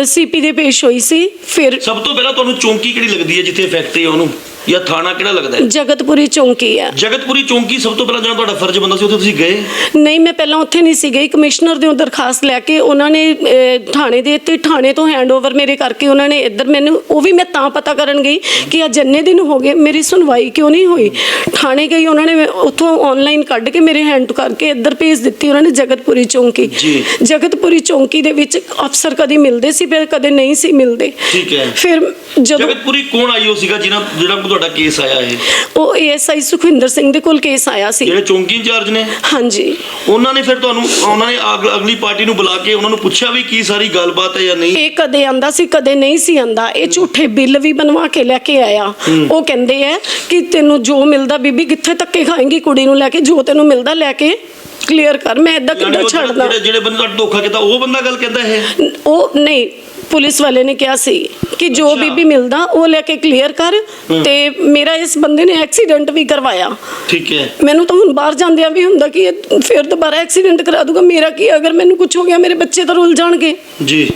[SPEAKER 1] ਸੀਪੀ ਦੇ ਪੇਸ਼ ਹੋਈ ਸੀ ਫਿਰ
[SPEAKER 2] ਸਭ ਤੋਂ ਪਹਿਲਾਂ ਤੁਹਾਨੂੰ ਚੌਂਕੀ ਕਿਹੜੀ ਲੱਗਦੀ ਹੈ ਜਿੱਥੇ ਫੈਕਟਰੀ ਹੈ ਉਹਨੂੰ? ਜਾਂ ਥਾਣਾ ਕਿਹੜਾ ਲੱਗਦਾ ਹੈ?
[SPEAKER 1] ਜਗਤਪੁਰੀ ਚੌਂਕੀ ਆ
[SPEAKER 2] ਜਗਤਪੁਰੀ ਚੌਂਕੀ ਸਭ ਤੋਂ ਪਹਿਲਾਂ ਜਿਹੜਾ ਤੁਹਾਡਾ ਫਰਜ਼ ਬੰਦਾ ਸੀ ਉੱਥੇ ਤੁਸੀਂ ਗਏ?
[SPEAKER 1] ਨਹੀਂ ਮੈਂ ਪਹਿਲਾਂ ਉੱਥੇ ਨਹੀਂ ਸੀ ਗਈ। ਕਮਿਸ਼ਨਰ ਦੇ ਦਰਖਾਸਤ ਲੈ ਕੇ ਉਹਨਾਂ ਨੇ ਅਹ, ਥਾਣੇ ਦੇ ਤੇ ਥਾਣੇ ਤੋਂ ਹੈਂਡਓਵਰ ਮੇਰੇ ਕਰਕੇ ਉਹਨਾਂ ਨੇ ਇੱਧਰ ਮੈਨੂੰ ਉਹ ਵੀ ਮੈਂ ਤਾਂ ਪਤਾ ਕਰਨ ਗਈ ਕਿ ਅੱਜ ਇੰਨੇ ਦਿਨ ਹੋ ਗਏ ਮੇਰੀ ਸੁਣਵਾਈ ਕਿਉਂ ਨਹੀਂ ਹੋਈ? ਥਾਣੇ ਗਈ ਉਹਨਾਂ ਨੇ ਉੱਥੋਂ ਆਨਲਾਈਨ ਕੱਢ ਕੇ ਮੇਰੇ ਹੈਂਡ ਕਰਕੇ ਇੱਧਰ ਭੇਜ ਦਿੱਤੀ ਉਹਨਾਂ ਨੇ ਜਗਤਪੁਰੀ ਚੌਂਕੀ।
[SPEAKER 2] ਜੀ।
[SPEAKER 1] ਜਗਤਪੁਰੀ ਚੌਂਕੀ ਦੇ ਵਿੱਚ ਅਫਸਰ ਕਦੀ ਮਿਲਦੇ ਸੀ ਫਿਰ ਕਦੇ ਨਹੀਂ ਸੀ ਮਿਲਦੇ।
[SPEAKER 2] ਠੀਕ ਹੈ।
[SPEAKER 1] ਫਿਰ ਜਦੋਂ
[SPEAKER 2] ਜਗਤਪੁਰੀ ਕੌਣ ਆਈ ਹੋ ਸੀਗਾ ਜਿਹਨਾਂ ਜਿਹੜਾ ਤੁਹਾਡਾ ਕੇਸ ਆਇਆ ਇਹ?
[SPEAKER 1] ਉਹ ਏਐਸਆਈ ਸੁਖਵਿੰਦਰ ਸਿੰਘ ਦੇ ਕੋਲ ਕੇਸ ਆਇਆ ਸੀ।
[SPEAKER 2] ਜਿਹੜੇ ਚੌਂਕੀ ਇੰਚਾਰਜ ਨੇ?
[SPEAKER 1] ਹਾਂਜੀ।
[SPEAKER 2] ਉਹਨਾਂ ਨੇ ਫਿਰ ਤੁਹਾਨੂੰ ਉਹਨਾਂ ਨੇ ਅਗ- ਅਗਲੀ ਪਾਰਟੀ ਨੂੰ ਬੁਲਾ ਕੇ ਉਹਨਾਂ ਨੂੰ ਪੁੱਛਿਆ ਵੀ ਕੀ ਸਾਰੀ ਗੱਲਬਾਤ ਹੈ ਜਾਂ ਨਹੀਂ?
[SPEAKER 1] ਇਹ ਕਦੇ ਆਂਦਾ ਸੀ ਕਦੇ ਨਹੀਂ ਸੀ ਆਂਦਾ। ਇਹ ਝੂਠੇ ਬਿੱਲ ਵੀ ਬਣਵਾ ਕੇ ਲੈ ਕੇ ਆਇਆ। ਉਹ ਕਹਿੰਦੇ ਆ ਕਿ ਤੈਨੂੰ ਜੋ ਮਿਲਦਾ ਬੀਬੀ ਕਿੱਥੇ ਧੱਕੇ ਖਾਏਂਗੀ ਕੁੜੀ ਨੂੰ ਲੈ ਕੇ? ਜੋ ਤੈਨੂੰ ਮਿਲਦਾ ਲੈ ਕੇ ਕਲੀਅਰ ਕਰ। ਮੈਂ ਇਦਾਂ
[SPEAKER 2] ਯਾਨੀ
[SPEAKER 1] ਕਿੱਦਾਂ
[SPEAKER 2] ਉਹ
[SPEAKER 1] ਛੱਡਦਾ
[SPEAKER 2] ਜਿਹੜੇ ਜਿਹੜੇ ਬੰਦੇ ਨਾਲ ਧੋਖਾ ਕੀਤਾ ਉਹ ਬੰਦਾ ਗੱਲ ਕਹਿੰਦਾ ਇਹ?
[SPEAKER 1] ਉਹ ਨਹੀਂ। ਪੁਲਿਸ ਵਾਲੇ ਨੇ ਕਿਹਾ ਸੀ ਕਿ ਜੋ
[SPEAKER 2] ਅੱਛਾ।
[SPEAKER 1] ਬੀਬੀ ਮਿਲਦਾ ਉਹ ਲੈ ਕੇ ਕਲੀਅਰ ਕਰ ਤੇ ਮੇਰਾ ਇਸ ਬੰਦੇ ਨੇ ਐਕਸੀਡੈਂਟ ਵੀ ਕਰਵਾਇਆ।
[SPEAKER 2] ਠੀਕ ਹੈ।
[SPEAKER 1] ਮੈਨੂੰ ਤਾਂ ਹੁਣ ਬਾਹਰ ਜਾਂਦਿਆਂ ਵੀ ਹੁੰਦਾ ਕਿ ਇਹ ਫਿਰ ਦੁਬਾਰਾ ਐਕਸੀਡੈਂਟ ਕਰਾ ਦੂਗਾ। ਮੇਰਾ ਕੀ ਅਗਰ ਮੈਨੂੰ ਕੁਝ ਹੋ ਗਿਆ ਮੇਰੇ ਬੱਚੇ ਤਾਂ ਰੁੱਲ ਜਾਣਗੇ।
[SPEAKER 2] ਜੀ।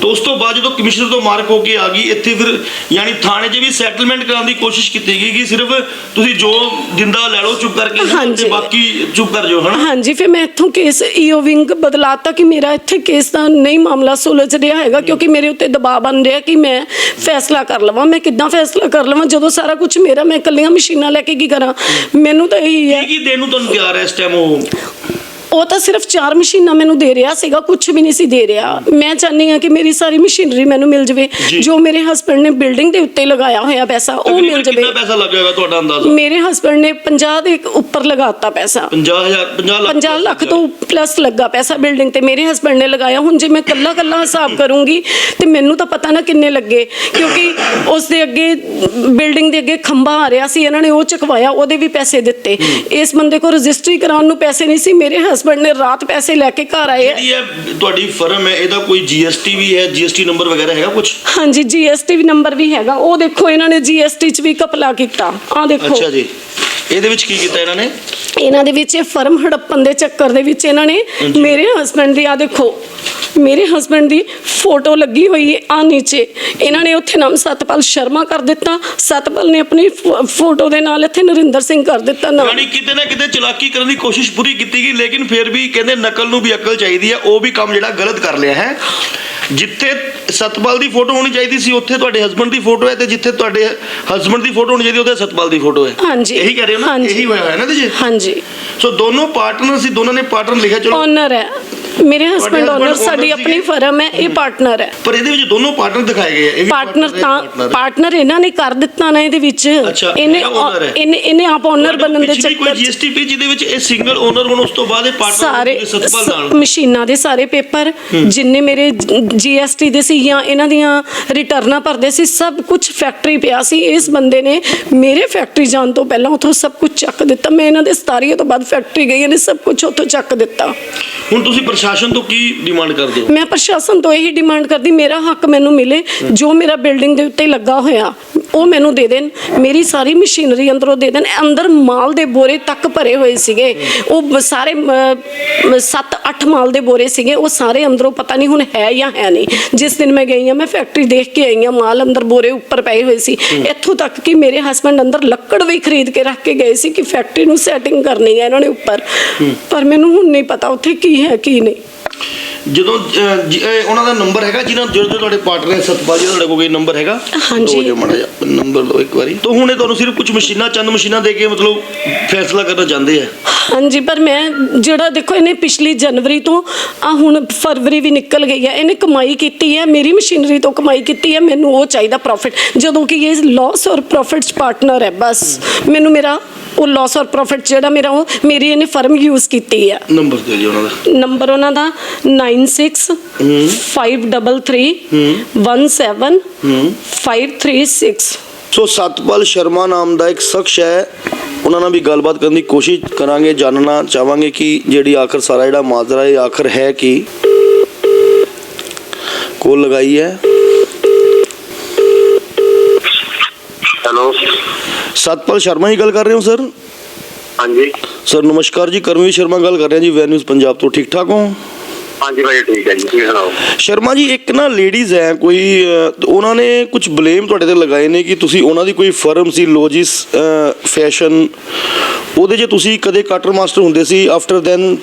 [SPEAKER 2] ਤਾਂ ਉਸ ਤੋਂ ਬਾਅਦ ਜਦੋਂ ਕਮਿਸ਼ਨਰ ਤੋਂ ਮਾਰਕ ਹੋ ਕੇ ਆ ਗਈ ਇੱਥੇ ਫਿਰ ਯਾਨੀ ਥਾਣੇ 'ਚ ਵੀ ਸੈਟਲਮੈਂਟ ਕਰਾਉਣ ਦੀ ਕੋਸ਼ਿਸ਼ ਕੀਤੀ ਗਈ ਕਿ ਸਿਰਫ ਤੁਸੀਂ ਜੋ ਜਿੰਦਾ ਲੈ ਲਓ ਚੁੱਪ ਕਰਕੇ। ਤੇ ਬਾਕੀ ਚੁੱਪ ਕਰ ਜਾਓ ਹਨਾ?
[SPEAKER 1] ਹਾਂਜੀ ਫਿਰ ਮੈਂ ਇੱਥੋਂ ਕੇਸ ਈਓ ਵਿੰਗ ਬਦਲਾਤਾ ਕਿ ਮੇਰਾ ਇੱਥੇ ਕੇਸ ਦਾ ਨਹੀਂ ਮਾਮਲਾ ਸੁਲਝ ਰਿਹਾ ਹੈਗਾ ਕਿਉਂਕਿ ਮੇਰੇ ਉੱਤੇ ਦਬਾਅ ਬਣ ਰਿਹਾ ਕਿ ਮੈਂ ਫੈਸਲਾ ਕਰ ਲਵਾਂ। ਮੈਂ ਕਿੱਦਾਂ ਫੈਸਲਾ ਕਰ ਲਵਾਂ? ਜਦੋਂ ਸਾਰਾ ਕੁਝ ਮੇਰਾ ਮੈਂ ਇਕੱਲੀਆਂ ਮਸ਼ੀਨਾਂ ਲੈ ਕੇ ਕੀ ਕਰਾਂ? ਮੈਨੂੰ ਤਾਂ ਇਹੀ ਹੈ
[SPEAKER 2] ਕੀ ਕੀ ਦੇਣ ਨੂੰ ਤੁਹਾਨੂੰ ਤਿਆਰ ਹੈ ਇਸ ਟਾਈਮ ਉਹ?
[SPEAKER 1] ਉਹ ਤਾਂ ਸਿਰਫ ਚਾਰ ਮਸ਼ੀਨਾਂ ਮੈਨੂੰ ਦੇ ਰਿਹਾ ਸੀਗਾ ਕੁਝ ਵੀ ਨਹੀਂ ਸੀ ਦੇ ਰਿਹਾ। ਮੈਂ ਚਾਹੁੰਦੀ ਹਾਂ ਕਿ ਮੇਰੀ ਸਾਰੀ ਮਸ਼ੀਨਰੀ ਮੈਨੂੰ ਮਿਲ ਜਵੇ।
[SPEAKER 2] ਜੀ।
[SPEAKER 1] ਮੇਰੇ ਹਸਬੰਡ ਨੇ ਬਿਲਡਿੰਗ ਦੇ ਉੱਤੇ ਲਗਾਇਆ ਹੋਇਆ ਪੈਸਾ ਉਹ ਮਿਲ ਜਵੇ।
[SPEAKER 2] ਕਿੰਨਾ ਪੈਸਾ ਲੱਗੇਗਾ ਤੁਹਾਡਾ ਅੰਦਾਜ਼ਾ?
[SPEAKER 1] ਮੇਰੇ ਹਸਬੰਡ ਨੇ 50 ਦੇ ਉੱਪਰ ਲਗਾਤਾ ਪੈਸਾ।
[SPEAKER 2] 50000 50 ਲੱਖ
[SPEAKER 1] 50 ਲੱਖ ਤੋਂ ਪਲੱਸ ਲੱਗਾ ਪੈਸਾ ਬਿਲਡਿੰਗ ਤੇ। ਮੇਰੇ ਹਸਬੰਡ ਨੇ ਲਗਾਇਆ। ਹੁਣ ਜੇ ਮੈਂ ਕੱਲਾ ਕੱਲਾ ਹਿਸਾਬ ਕਰੂੰਗੀ ਤੇ ਮੈਨੂੰ ਤਾਂ ਪਤਾ ਨਾ ਕਿੰਨੇ ਲੱਗੇ। ਕਿਉਂਕਿ ਉਸ ਦੇ ਅੱਗੇ ਬਿਲਡਿੰਗ ਦੇ ਅੱਗੇ ਖੰਭਾ ਆ ਰਿਹਾ ਸੀ। ਇਹਨਾਂ ਨੇ ਉਹ ਚਕਵਾਇਆ ਉਹਦੇ ਵੀ ਪੈਸੇ ਦਿੱਤੇ। ਇਸ ਬੰਦੇ ਕੋਲ ਰਜਿਸਟਰੀ ਕਰਾਉਣ ਨੂੰ ਪੈਸੇ ਨਹੀਂ ਸੀ। ਮੇਰੇ ਹਸਬੰਡ ਨੇ ਰਾਤ ਪੈਸੇ ਲੈ ਕੇ ਘਰ ਆਏ।
[SPEAKER 2] ਜਿਹੜੀ ਇਹ ਤੁਹਾਡੀ ਫਰਮ ਹੈ ਇਹਦਾ ਕੋਈ ਜੀਐਸਟੀ ਵੀ ਹੈ? ਜੀਐਸਟੀ ਨੰਬਰ ਵਗੈਰਾ ਹੈਗਾ ਕੁਝ
[SPEAKER 1] ਹਾਂਜੀ ਜੀਐਸਟੀ ਵੀ ਨੰਬਰ ਵੀ ਹੈਗਾ। ਉਹ ਦੇਖੋ ਇਹਨਾਂ ਨੇ ਜੀਐਸਟੀ ਚ ਵੀ ਕਪਲਾ ਕੀਤਾ। ਆ ਦੇਖੋ।
[SPEAKER 2] ਅੱਛਾ ਜੀ। ਇਹਦੇ ਵਿੱਚ ਕੀ ਕੀਤਾ ਇਹਨਾਂ ਨੇ?
[SPEAKER 1] ਇਹਨਾਂ ਦੇ ਵਿੱਚ ਇਹ ਫਰਮ ਹੜੱਪਣ ਦੇ ਚੱਕਰ ਦੇ ਵਿੱਚ ਇਹਨਾਂ ਨੇ
[SPEAKER 2] ਹਾਂਜੀ।
[SPEAKER 1] ਮੇਰੇ ਹਸਬੰਡ ਦੀ ਆ ਦੇਖੋ ਮੇਰੇ ਹਸਬੰਡ ਦੀ ਫੋਟੋ ਲੱਗੀ ਹੋਈ ਹੈ ਆ ਨੀਚੇ। ਇਹਨਾਂ ਨੇ ਉੱਥੇ ਨਾਮ ਸਤਪਾਲ ਸ਼ਰਮਾ ਕਰ ਦਿੱਤਾ। ਸਤਪਾਲ ਨੇ ਆਪਣੀ ਫੋ- ਫੋਟੋ ਦੇ ਨਾਲ ਇੱਥੇ ਨਰਿੰਦਰ ਸਿੰਘ ਕਰ ਦਿੱਤਾ ਨਾਮ।
[SPEAKER 2] ਯਾਨੀ ਕਿਤੇ ਨਾ ਕਿਤੇ ਚਲਾਕੀ ਕਰਨ ਦੀ ਕੋਸ਼ਿਸ਼ ਪੂਰੀ ਕੀਤੀ ਗਈ ਲੇਕਿਨ ਫਿਰ ਵੀ ਕਹਿੰਦੇ ਨਕਲ ਨੂੰ ਵੀ ਅਕਲ ਚਾਹੀਦੀ ਹੈ ਉਹ ਵੀ ਕੰਮ ਜਿਹੜਾ ਗਲਤ ਕਰ ਲਿਆ ਹੈ। ਜਿੱਥੇ ਸਤਪਾਲ ਦੀ ਫੋਟੋ ਹੋਣੀ ਚਾਹੀਦੀ ਸੀ ਉੱਥੇ ਤੁਹਾਡੇ ਹਸਬੰਡ ਦੀ ਫੋਟੋ ਹੈ ਤੇ ਜਿੱਥੇ ਤੁਹਾਡੇ ਹਸਬੰਡ ਦੀ ਫੋਟੋ ਹੋਣੀ ਚਾਹੀਦੀ ਉੱਥੇ ਸਤਪਾਲ ਦੀ ਫੋਟੋ ਹੈ।
[SPEAKER 1] ਹਾਂਜੀ।
[SPEAKER 2] ਇਹੀ ਕਹਿ ਰਹੇ ਹੋ ਨਾ। ਇਹੀ ਹੋਇਆ ਹੈ ਨਾ ਜੀ
[SPEAKER 1] ਹਾਂਜੀ।
[SPEAKER 2] ਸੋ ਦੋਨੋਂ ਪਾਰਟਨਰ ਸੀ ਦੋਨਾਂ ਨੇ ਪਾਰਟਨਰ ਲਿਖਿਆ ਚਲੋ।
[SPEAKER 1] ਓਨਰ ਹੈ। ਮੇਰੇ ਹਸਬੰਡ ਓਨਰ ਸਾਡੀ? ਆਪਣੀ ਫਰਮ ਹੈ ਇਹ ਪਾਰਟਨਰ ਹੈ।
[SPEAKER 2] ਪਰ ਇਹਦੇ ਵਿੱਚ ਦੋਨੋਂ ਪਾਰਟਨਰ ਦਿਖਾਏ ਗਏ ਆ ਇਹ ਵੀ
[SPEAKER 1] ਪਾਰਟਨਰ ਤਾਂ। ਪਾਰਟਨਰ ਇਹਨਾਂ ਨੇ ਕਰ ਦਿੱਤਾ ਨਾ ਇਹਦੇ ਵਿੱਚ। ਇਹਨੇ। ਇਹਨੇ ਇਹਨੇ ਆਪ ਓਨਰ ਬਣਨ ਦੇ
[SPEAKER 2] ਕੋਈ
[SPEAKER 1] ਚੱਕਰ 'ਚ
[SPEAKER 2] ਜੀਐਸਟੀ ਪੀ ਜਿਹਦੇ ਵਿੱਚ ਇਹ ਸਿੰਗਲ ਓਨਰ ਹੁਣ ਉਸ ਤੋਂ ਬਾਅਦ ਇਹ ਪਾਰਟਨਰ
[SPEAKER 1] ਸਾਰੇ
[SPEAKER 2] ਸਤਪਾਲ ਨਾਲ
[SPEAKER 1] ਸ- ਮਸ਼ੀਨਾਂ ਦੇ ਸਾਰੇ ਪੇਪਰ ਜਿੰਨੇ ਮੇਰੇ ਜੀਐਸਟੀ ਦੇ ਸੀ ਜਾਂ ਇਹਨਾਂ ਦੀਆਂ ਰਿਟਰਨਾਂ ਭਰਦੇ ਸੀ ਸਭ ਕੁਝ ਫੈਕਟਰੀ ਪਿਆ ਸੀ। ਇਸ ਬੰਦੇ ਨੇ ਮੇਰੇ ਫੈਕਟਰੀ ਜਾਣ ਤੋਂ ਪਹਿਲਾਂ ਉਥੋਂ ਸਭ ਕੁਝ ਚੱਕ ਦਿੱਤਾ। ਮੈਂ ਇਹਨਾਂ ਦੇ 17 ਤੋਂ ਬਾਅਦ ਫੈਕਟਰੀ ਗਈ ਇਹਨੇ ਸਭ ਕੁਝ ਉਥੋਂ ਚੱਕ ਦਿੱਤਾ।
[SPEAKER 2] ਹੁਣ ਤੁਸੀਂ ਪ੍ਰਸ਼ਾਸਨ ਤੋਂ ਕੀ ਡਿਮਾਂਡ ਕਰਦੇ ਹੋ?
[SPEAKER 1] ਮੈਂ ਪ੍ਰਸ਼ਾਸਨ ਤੋਂ ਇਹੀ ਡਿਮਾਂਡ ਕਰਦੀ, ਮੇਰਾ ਹੱਕ ਮੈਨੂੰ ਮਿਲੇ, ਜੋ ਮੇਰਾ ਬਿਲਡਿੰਗ ਦੇ ਉੱਤੇ ਲੱਗਾ ਹੋਇਆ। ਉਹ ਮੈਨੂੰ ਦੇ ਦੇਣ। ਮੇਰੀ ਸਾਰੀ ਮਸ਼ੀਨਰੀ ਅੰਦਰੋਂ ਦੇ ਦੇਣ। ਅੰਦਰ ਮਾਲ ਦੇ ਬੋਰੇ ਤੱਕ ਭਰੇ ਹੋਏ ਸੀਗੇ। ਉਹ ਸਾਰੇ 7-8 ਮਾਲ ਦੇ ਬੋਰੇ ਸੀਗੇ। ਉਹ ਸਾਰੇ ਅੰਦਰੋਂ ਪਤਾ ਨਹੀਂ ਹੁਣ ਹੈ ਜਾਂ ਹੈ ਨਹੀਂ। ਜਿਸ ਦਿਨ ਮੈਂ ਗਈ ਹਾਂ ਮੈਂ ਫੈਕਟਰੀ ਦੇਖ ਕੇ ਆਈ ਹਾਂ ਮਾਲ ਅੰਦਰ ਬੋਰੇ ਉੱਪਰ ਪਏ ਹੋਏ ਸੀ। ਇੱਥੋਂ ਤੱਕ ਕਿ ਮੇਰੇ ਹਸਬੰਡ ਅੰਦਰ ਲੱਕੜ ਵੀ ਖਰੀਦ ਕੇ ਰੱਖ ਕੇ ਗਏ ਸੀ ਕਿ ਫੈਕਟਰੀ ਨੂੰ ਸੈਟਿੰਗ ਕਰਨੀ ਹੈ ਇਹਨਾਂ ਨੇ ਉੱਪਰ। ਪਰ ਮੈਨੂੰ ਹੁਣ ਨਹੀਂ ਪਤਾ ਉੱਥੇ ਕੀ ਹੈ ਕੀ ਨਹੀਂ।
[SPEAKER 2] ਜਦੋਂ ਜ- ਉਹਨਾਂ ਦਾ ਨੰਬਰ ਹੈਗਾ ਜਿਹਨਾਂ ਜਿਹੜੇ ਤੁਹਾਡੇ ਪਾਰਟਨਰ ਹੈ ਸਤਪਾਲ ਜੀ ਤੁਹਾਡੇ ਕੋਲ ਕੋਈ ਨੰਬਰ ਹੈਗਾ?
[SPEAKER 1] ਹਾਂਜੀ।
[SPEAKER 2] ਜੋ ਮਾੜਾ ਜਿਹਾ ਨੰਬਰ ਦਿਓ ਇੱਕ ਵਾਰੀ। ਤਾਂ ਹੁਣ ਇਹ ਤੁਹਾਨੂੰ ਸਿਰਫ ਕੁਝ ਮਸ਼ੀਨਾਂ ਚੰਦ ਮਸ਼ੀਨਾਂ ਦੇ ਕੇ ਮਤਲਬ ਫੈਸਲਾ ਕਰਨਾ ਚਾਹੁੰਦੇ ਆ।
[SPEAKER 1] ਹਾਂਜੀ ਪਰ ਮੈਂ ਜਿਹੜਾ ਦੇਖੋ ਇਹਨੇ ਪਿਛਲੀ ਜਨਵਰੀ ਤੋਂ ਆ ਹੁਣ ਫਰਵਰੀ ਵੀ ਨਿਕਲ ਗਈ ਹੈ ਇਹਨੇ ਕਮਾਈ ਕੀਤੀ ਹੈ ਮੇਰੀ ਮਸ਼ੀਨਰੀ ਤੋਂ ਕਮਾਈ ਕੀਤੀ ਹੈ ਮੈਨੂੰ ਉਹ ਚਾਹੀਦਾ ਪ੍ਰੋਫਿਟ ਜਦੋਂ ਕਿ ਇਹ ਲਾਸ ਔਰ ਪ੍ਰੋਫਿਟਸ ਪਾਰਟਨਰ ਹੈ ਬਸ। ਮੈਨੂੰ ਮੇਰਾ ਉਹ ਲਾਸ ਔਰ ਪ੍ਰੋਫਿਟ ਜਿਹੜਾ ਮੇਰਾ ਉਹ ਮੇਰੀ ਇਹਨੇ ਫਰਮ ਯੂਜ਼ ਕੀਤੀ ਹੈ
[SPEAKER 2] ਨੰਬਰ ਦਿਓ ਜੀ ਉਹਨਾਂ ਦਾ।
[SPEAKER 1] ਨੰਬਰ ਉਹਨਾਂ ਦਾ 96 533 17 536
[SPEAKER 2] ਸੋ ਸਤਪਾਲ ਸ਼ਰਮਾ ਨਾਮ ਦਾ ਇੱਕ ਸ਼ਖਸ ਹੈ। ਉਹਨਾਂ ਨਾਲ ਵੀ ਗੱਲਬਾਤ ਕਰਨ ਦੀ ਕੋਸ਼ਿਸ਼ ਕਰਾਂਗੇ ਜਾਣਨਾ ਚਾਹਾਂਗੇ ਕਿ ਜਿਹੜੀ ਆਖਰ ਸਾਰਾ ਜਿਹੜਾ ਮਾਜਰਾ ਹੈ ਆਖਰ ਹੈ ਕੀ? ਕੋਲ ਲਗਾਈ ਹੈ।
[SPEAKER 3] ਹੈਲੋ
[SPEAKER 2] ਸਤਪਾਲ ਸ਼ਰਮਾ ਹੀ ਗੱਲ ਕਰ ਰਹੇ ਹੋ ਸਰ?
[SPEAKER 3] ਹਾਂਜੀ।
[SPEAKER 2] ਸਰ ਨਮਸਕਾਰ ਜੀ ਕਰਮਵੀਰ ਸ਼ਰਮਾ ਗੱਲ ਕਰ ਰਿਹਾ ਜੀ ਵੈ ਨਿਊਜ਼ ਪੰਜਾਬ ਤੋਂ। ਠੀਕ ਠਾਕ ਹੋ?
[SPEAKER 3] ਹਾਂਜੀ ਭਾਈ ਠੀਕ ਹੈ ਜੀ ਤੁਸੀਂ ਸੁਣਾਓ?
[SPEAKER 2] ਸ਼ਰਮਾ ਜੀ ਇੱਕ ਨਾ ਲੇਡੀਜ਼ ਹੈ ਕੋਈ ਉਹਨਾਂ ਨੇ ਕੁਝ ਬਲੇਮ ਤੁਹਾਡੇ ਤੇ ਲਗਾਏ ਨੇ ਕਿ ਤੁਸੀਂ ਉਹਨਾਂ ਦੀ ਕੋਈ ਫਰਮ ਸੀ ਲੋਜਿਸ ਫੈਸ਼ਨ ਉਹਦੇ 'ਚ ਤੁਸੀਂ ਕਦੇ ਕਟਰ ਮਾਸਟਰ ਹੁੰਦੇ ਸੀ ਆਫਟਰ ਦੈਨ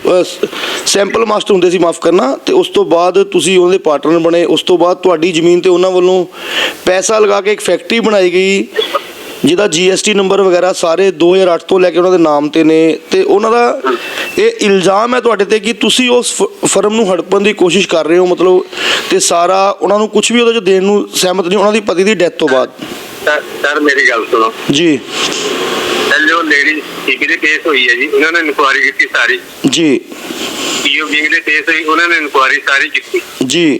[SPEAKER 2] ਸੈਂਪਲ ਮਾਸਟਰ ਹੁੰਦੇ ਸੀ ਮਾਫ ਕਰਨਾ ਤੇ ਉਸ ਤੋਂ ਬਾਅਦ ਤੁਸੀਂ ਉਹਨਾਂ ਦੇ ਪਾਰਟਨਰ ਬਣੇ ਉਸ ਤੋਂ ਬਾਅਦ ਤੁਹਾਡੀ ਜ਼ਮੀਨ ਤੇ ਉਹਨਾਂ ਵੱਲੋਂ ਪੈਸਾ ਲਗਾ ਕੇ ਇੱਕ ਫੈਕਟਰੀ ਬਣਾਈ ਗਈ ਜਿਹਦਾ GST ਨੰਬਰ ਵਗੈਰਾ ਸਾਰੇ 2008 ਤੋਂ ਲੈ ਕੇ ਉਹਨਾਂ ਦੇ ਨਾਮ ਤੇ ਨੇ ਤੇ ਉਹਨਾਂ ਦਾ ਇਹ ਇਲਜ਼ਾਮ ਹੈ ਤੁਹਾਡੇ ਤੇ ਕਿ ਤੁਸੀਂ ਉਸ ਫਰਮ ਨੂੰ ਹੜਪਣ ਦੀ ਕੋਸ਼ਿਸ਼ ਕਰ ਰਹੇ ਹੋ ਮਤਲਬ ਤੇ ਸਾਰਾ ਉਹਨਾਂ ਨੂੰ ਕੁਝ ਵੀ ਉਹਦੇ ਚ ਦੇਣ ਨੂੰ ਸਹਿਮਤ ਨਹੀਂ ਉਹਨਾਂ ਦੀ ਪਤੀ ਦੀ ਡੈਥ ਤੋਂ ਬਾਅਦ।
[SPEAKER 3] ਸਰ ਮੇਰੀ ਗੱਲ ਸੁਣੋ।
[SPEAKER 2] ਜੀ।
[SPEAKER 3] ਜੋ ਲੇਡੀ ਠੀਕ ਦੇ ਕੇਸ ਹੋਈ ਹੈ ਜੀ ਉਹਨਾਂ ਨੇ ਇਨਕੁਆਇਰੀ ਕੀਤੀ ਸਾਰੀ।
[SPEAKER 2] ਜੀ।
[SPEAKER 3] ਪੀਓ ਵਿੰਗ ਦੇ ਕੇਸ ਹੋਈ ਉਹਨਾਂ ਨੇ ਇਨਕੁਆਇਰੀ ਸਾਰੀ ਕੀਤੀ।
[SPEAKER 2] ਜੀ।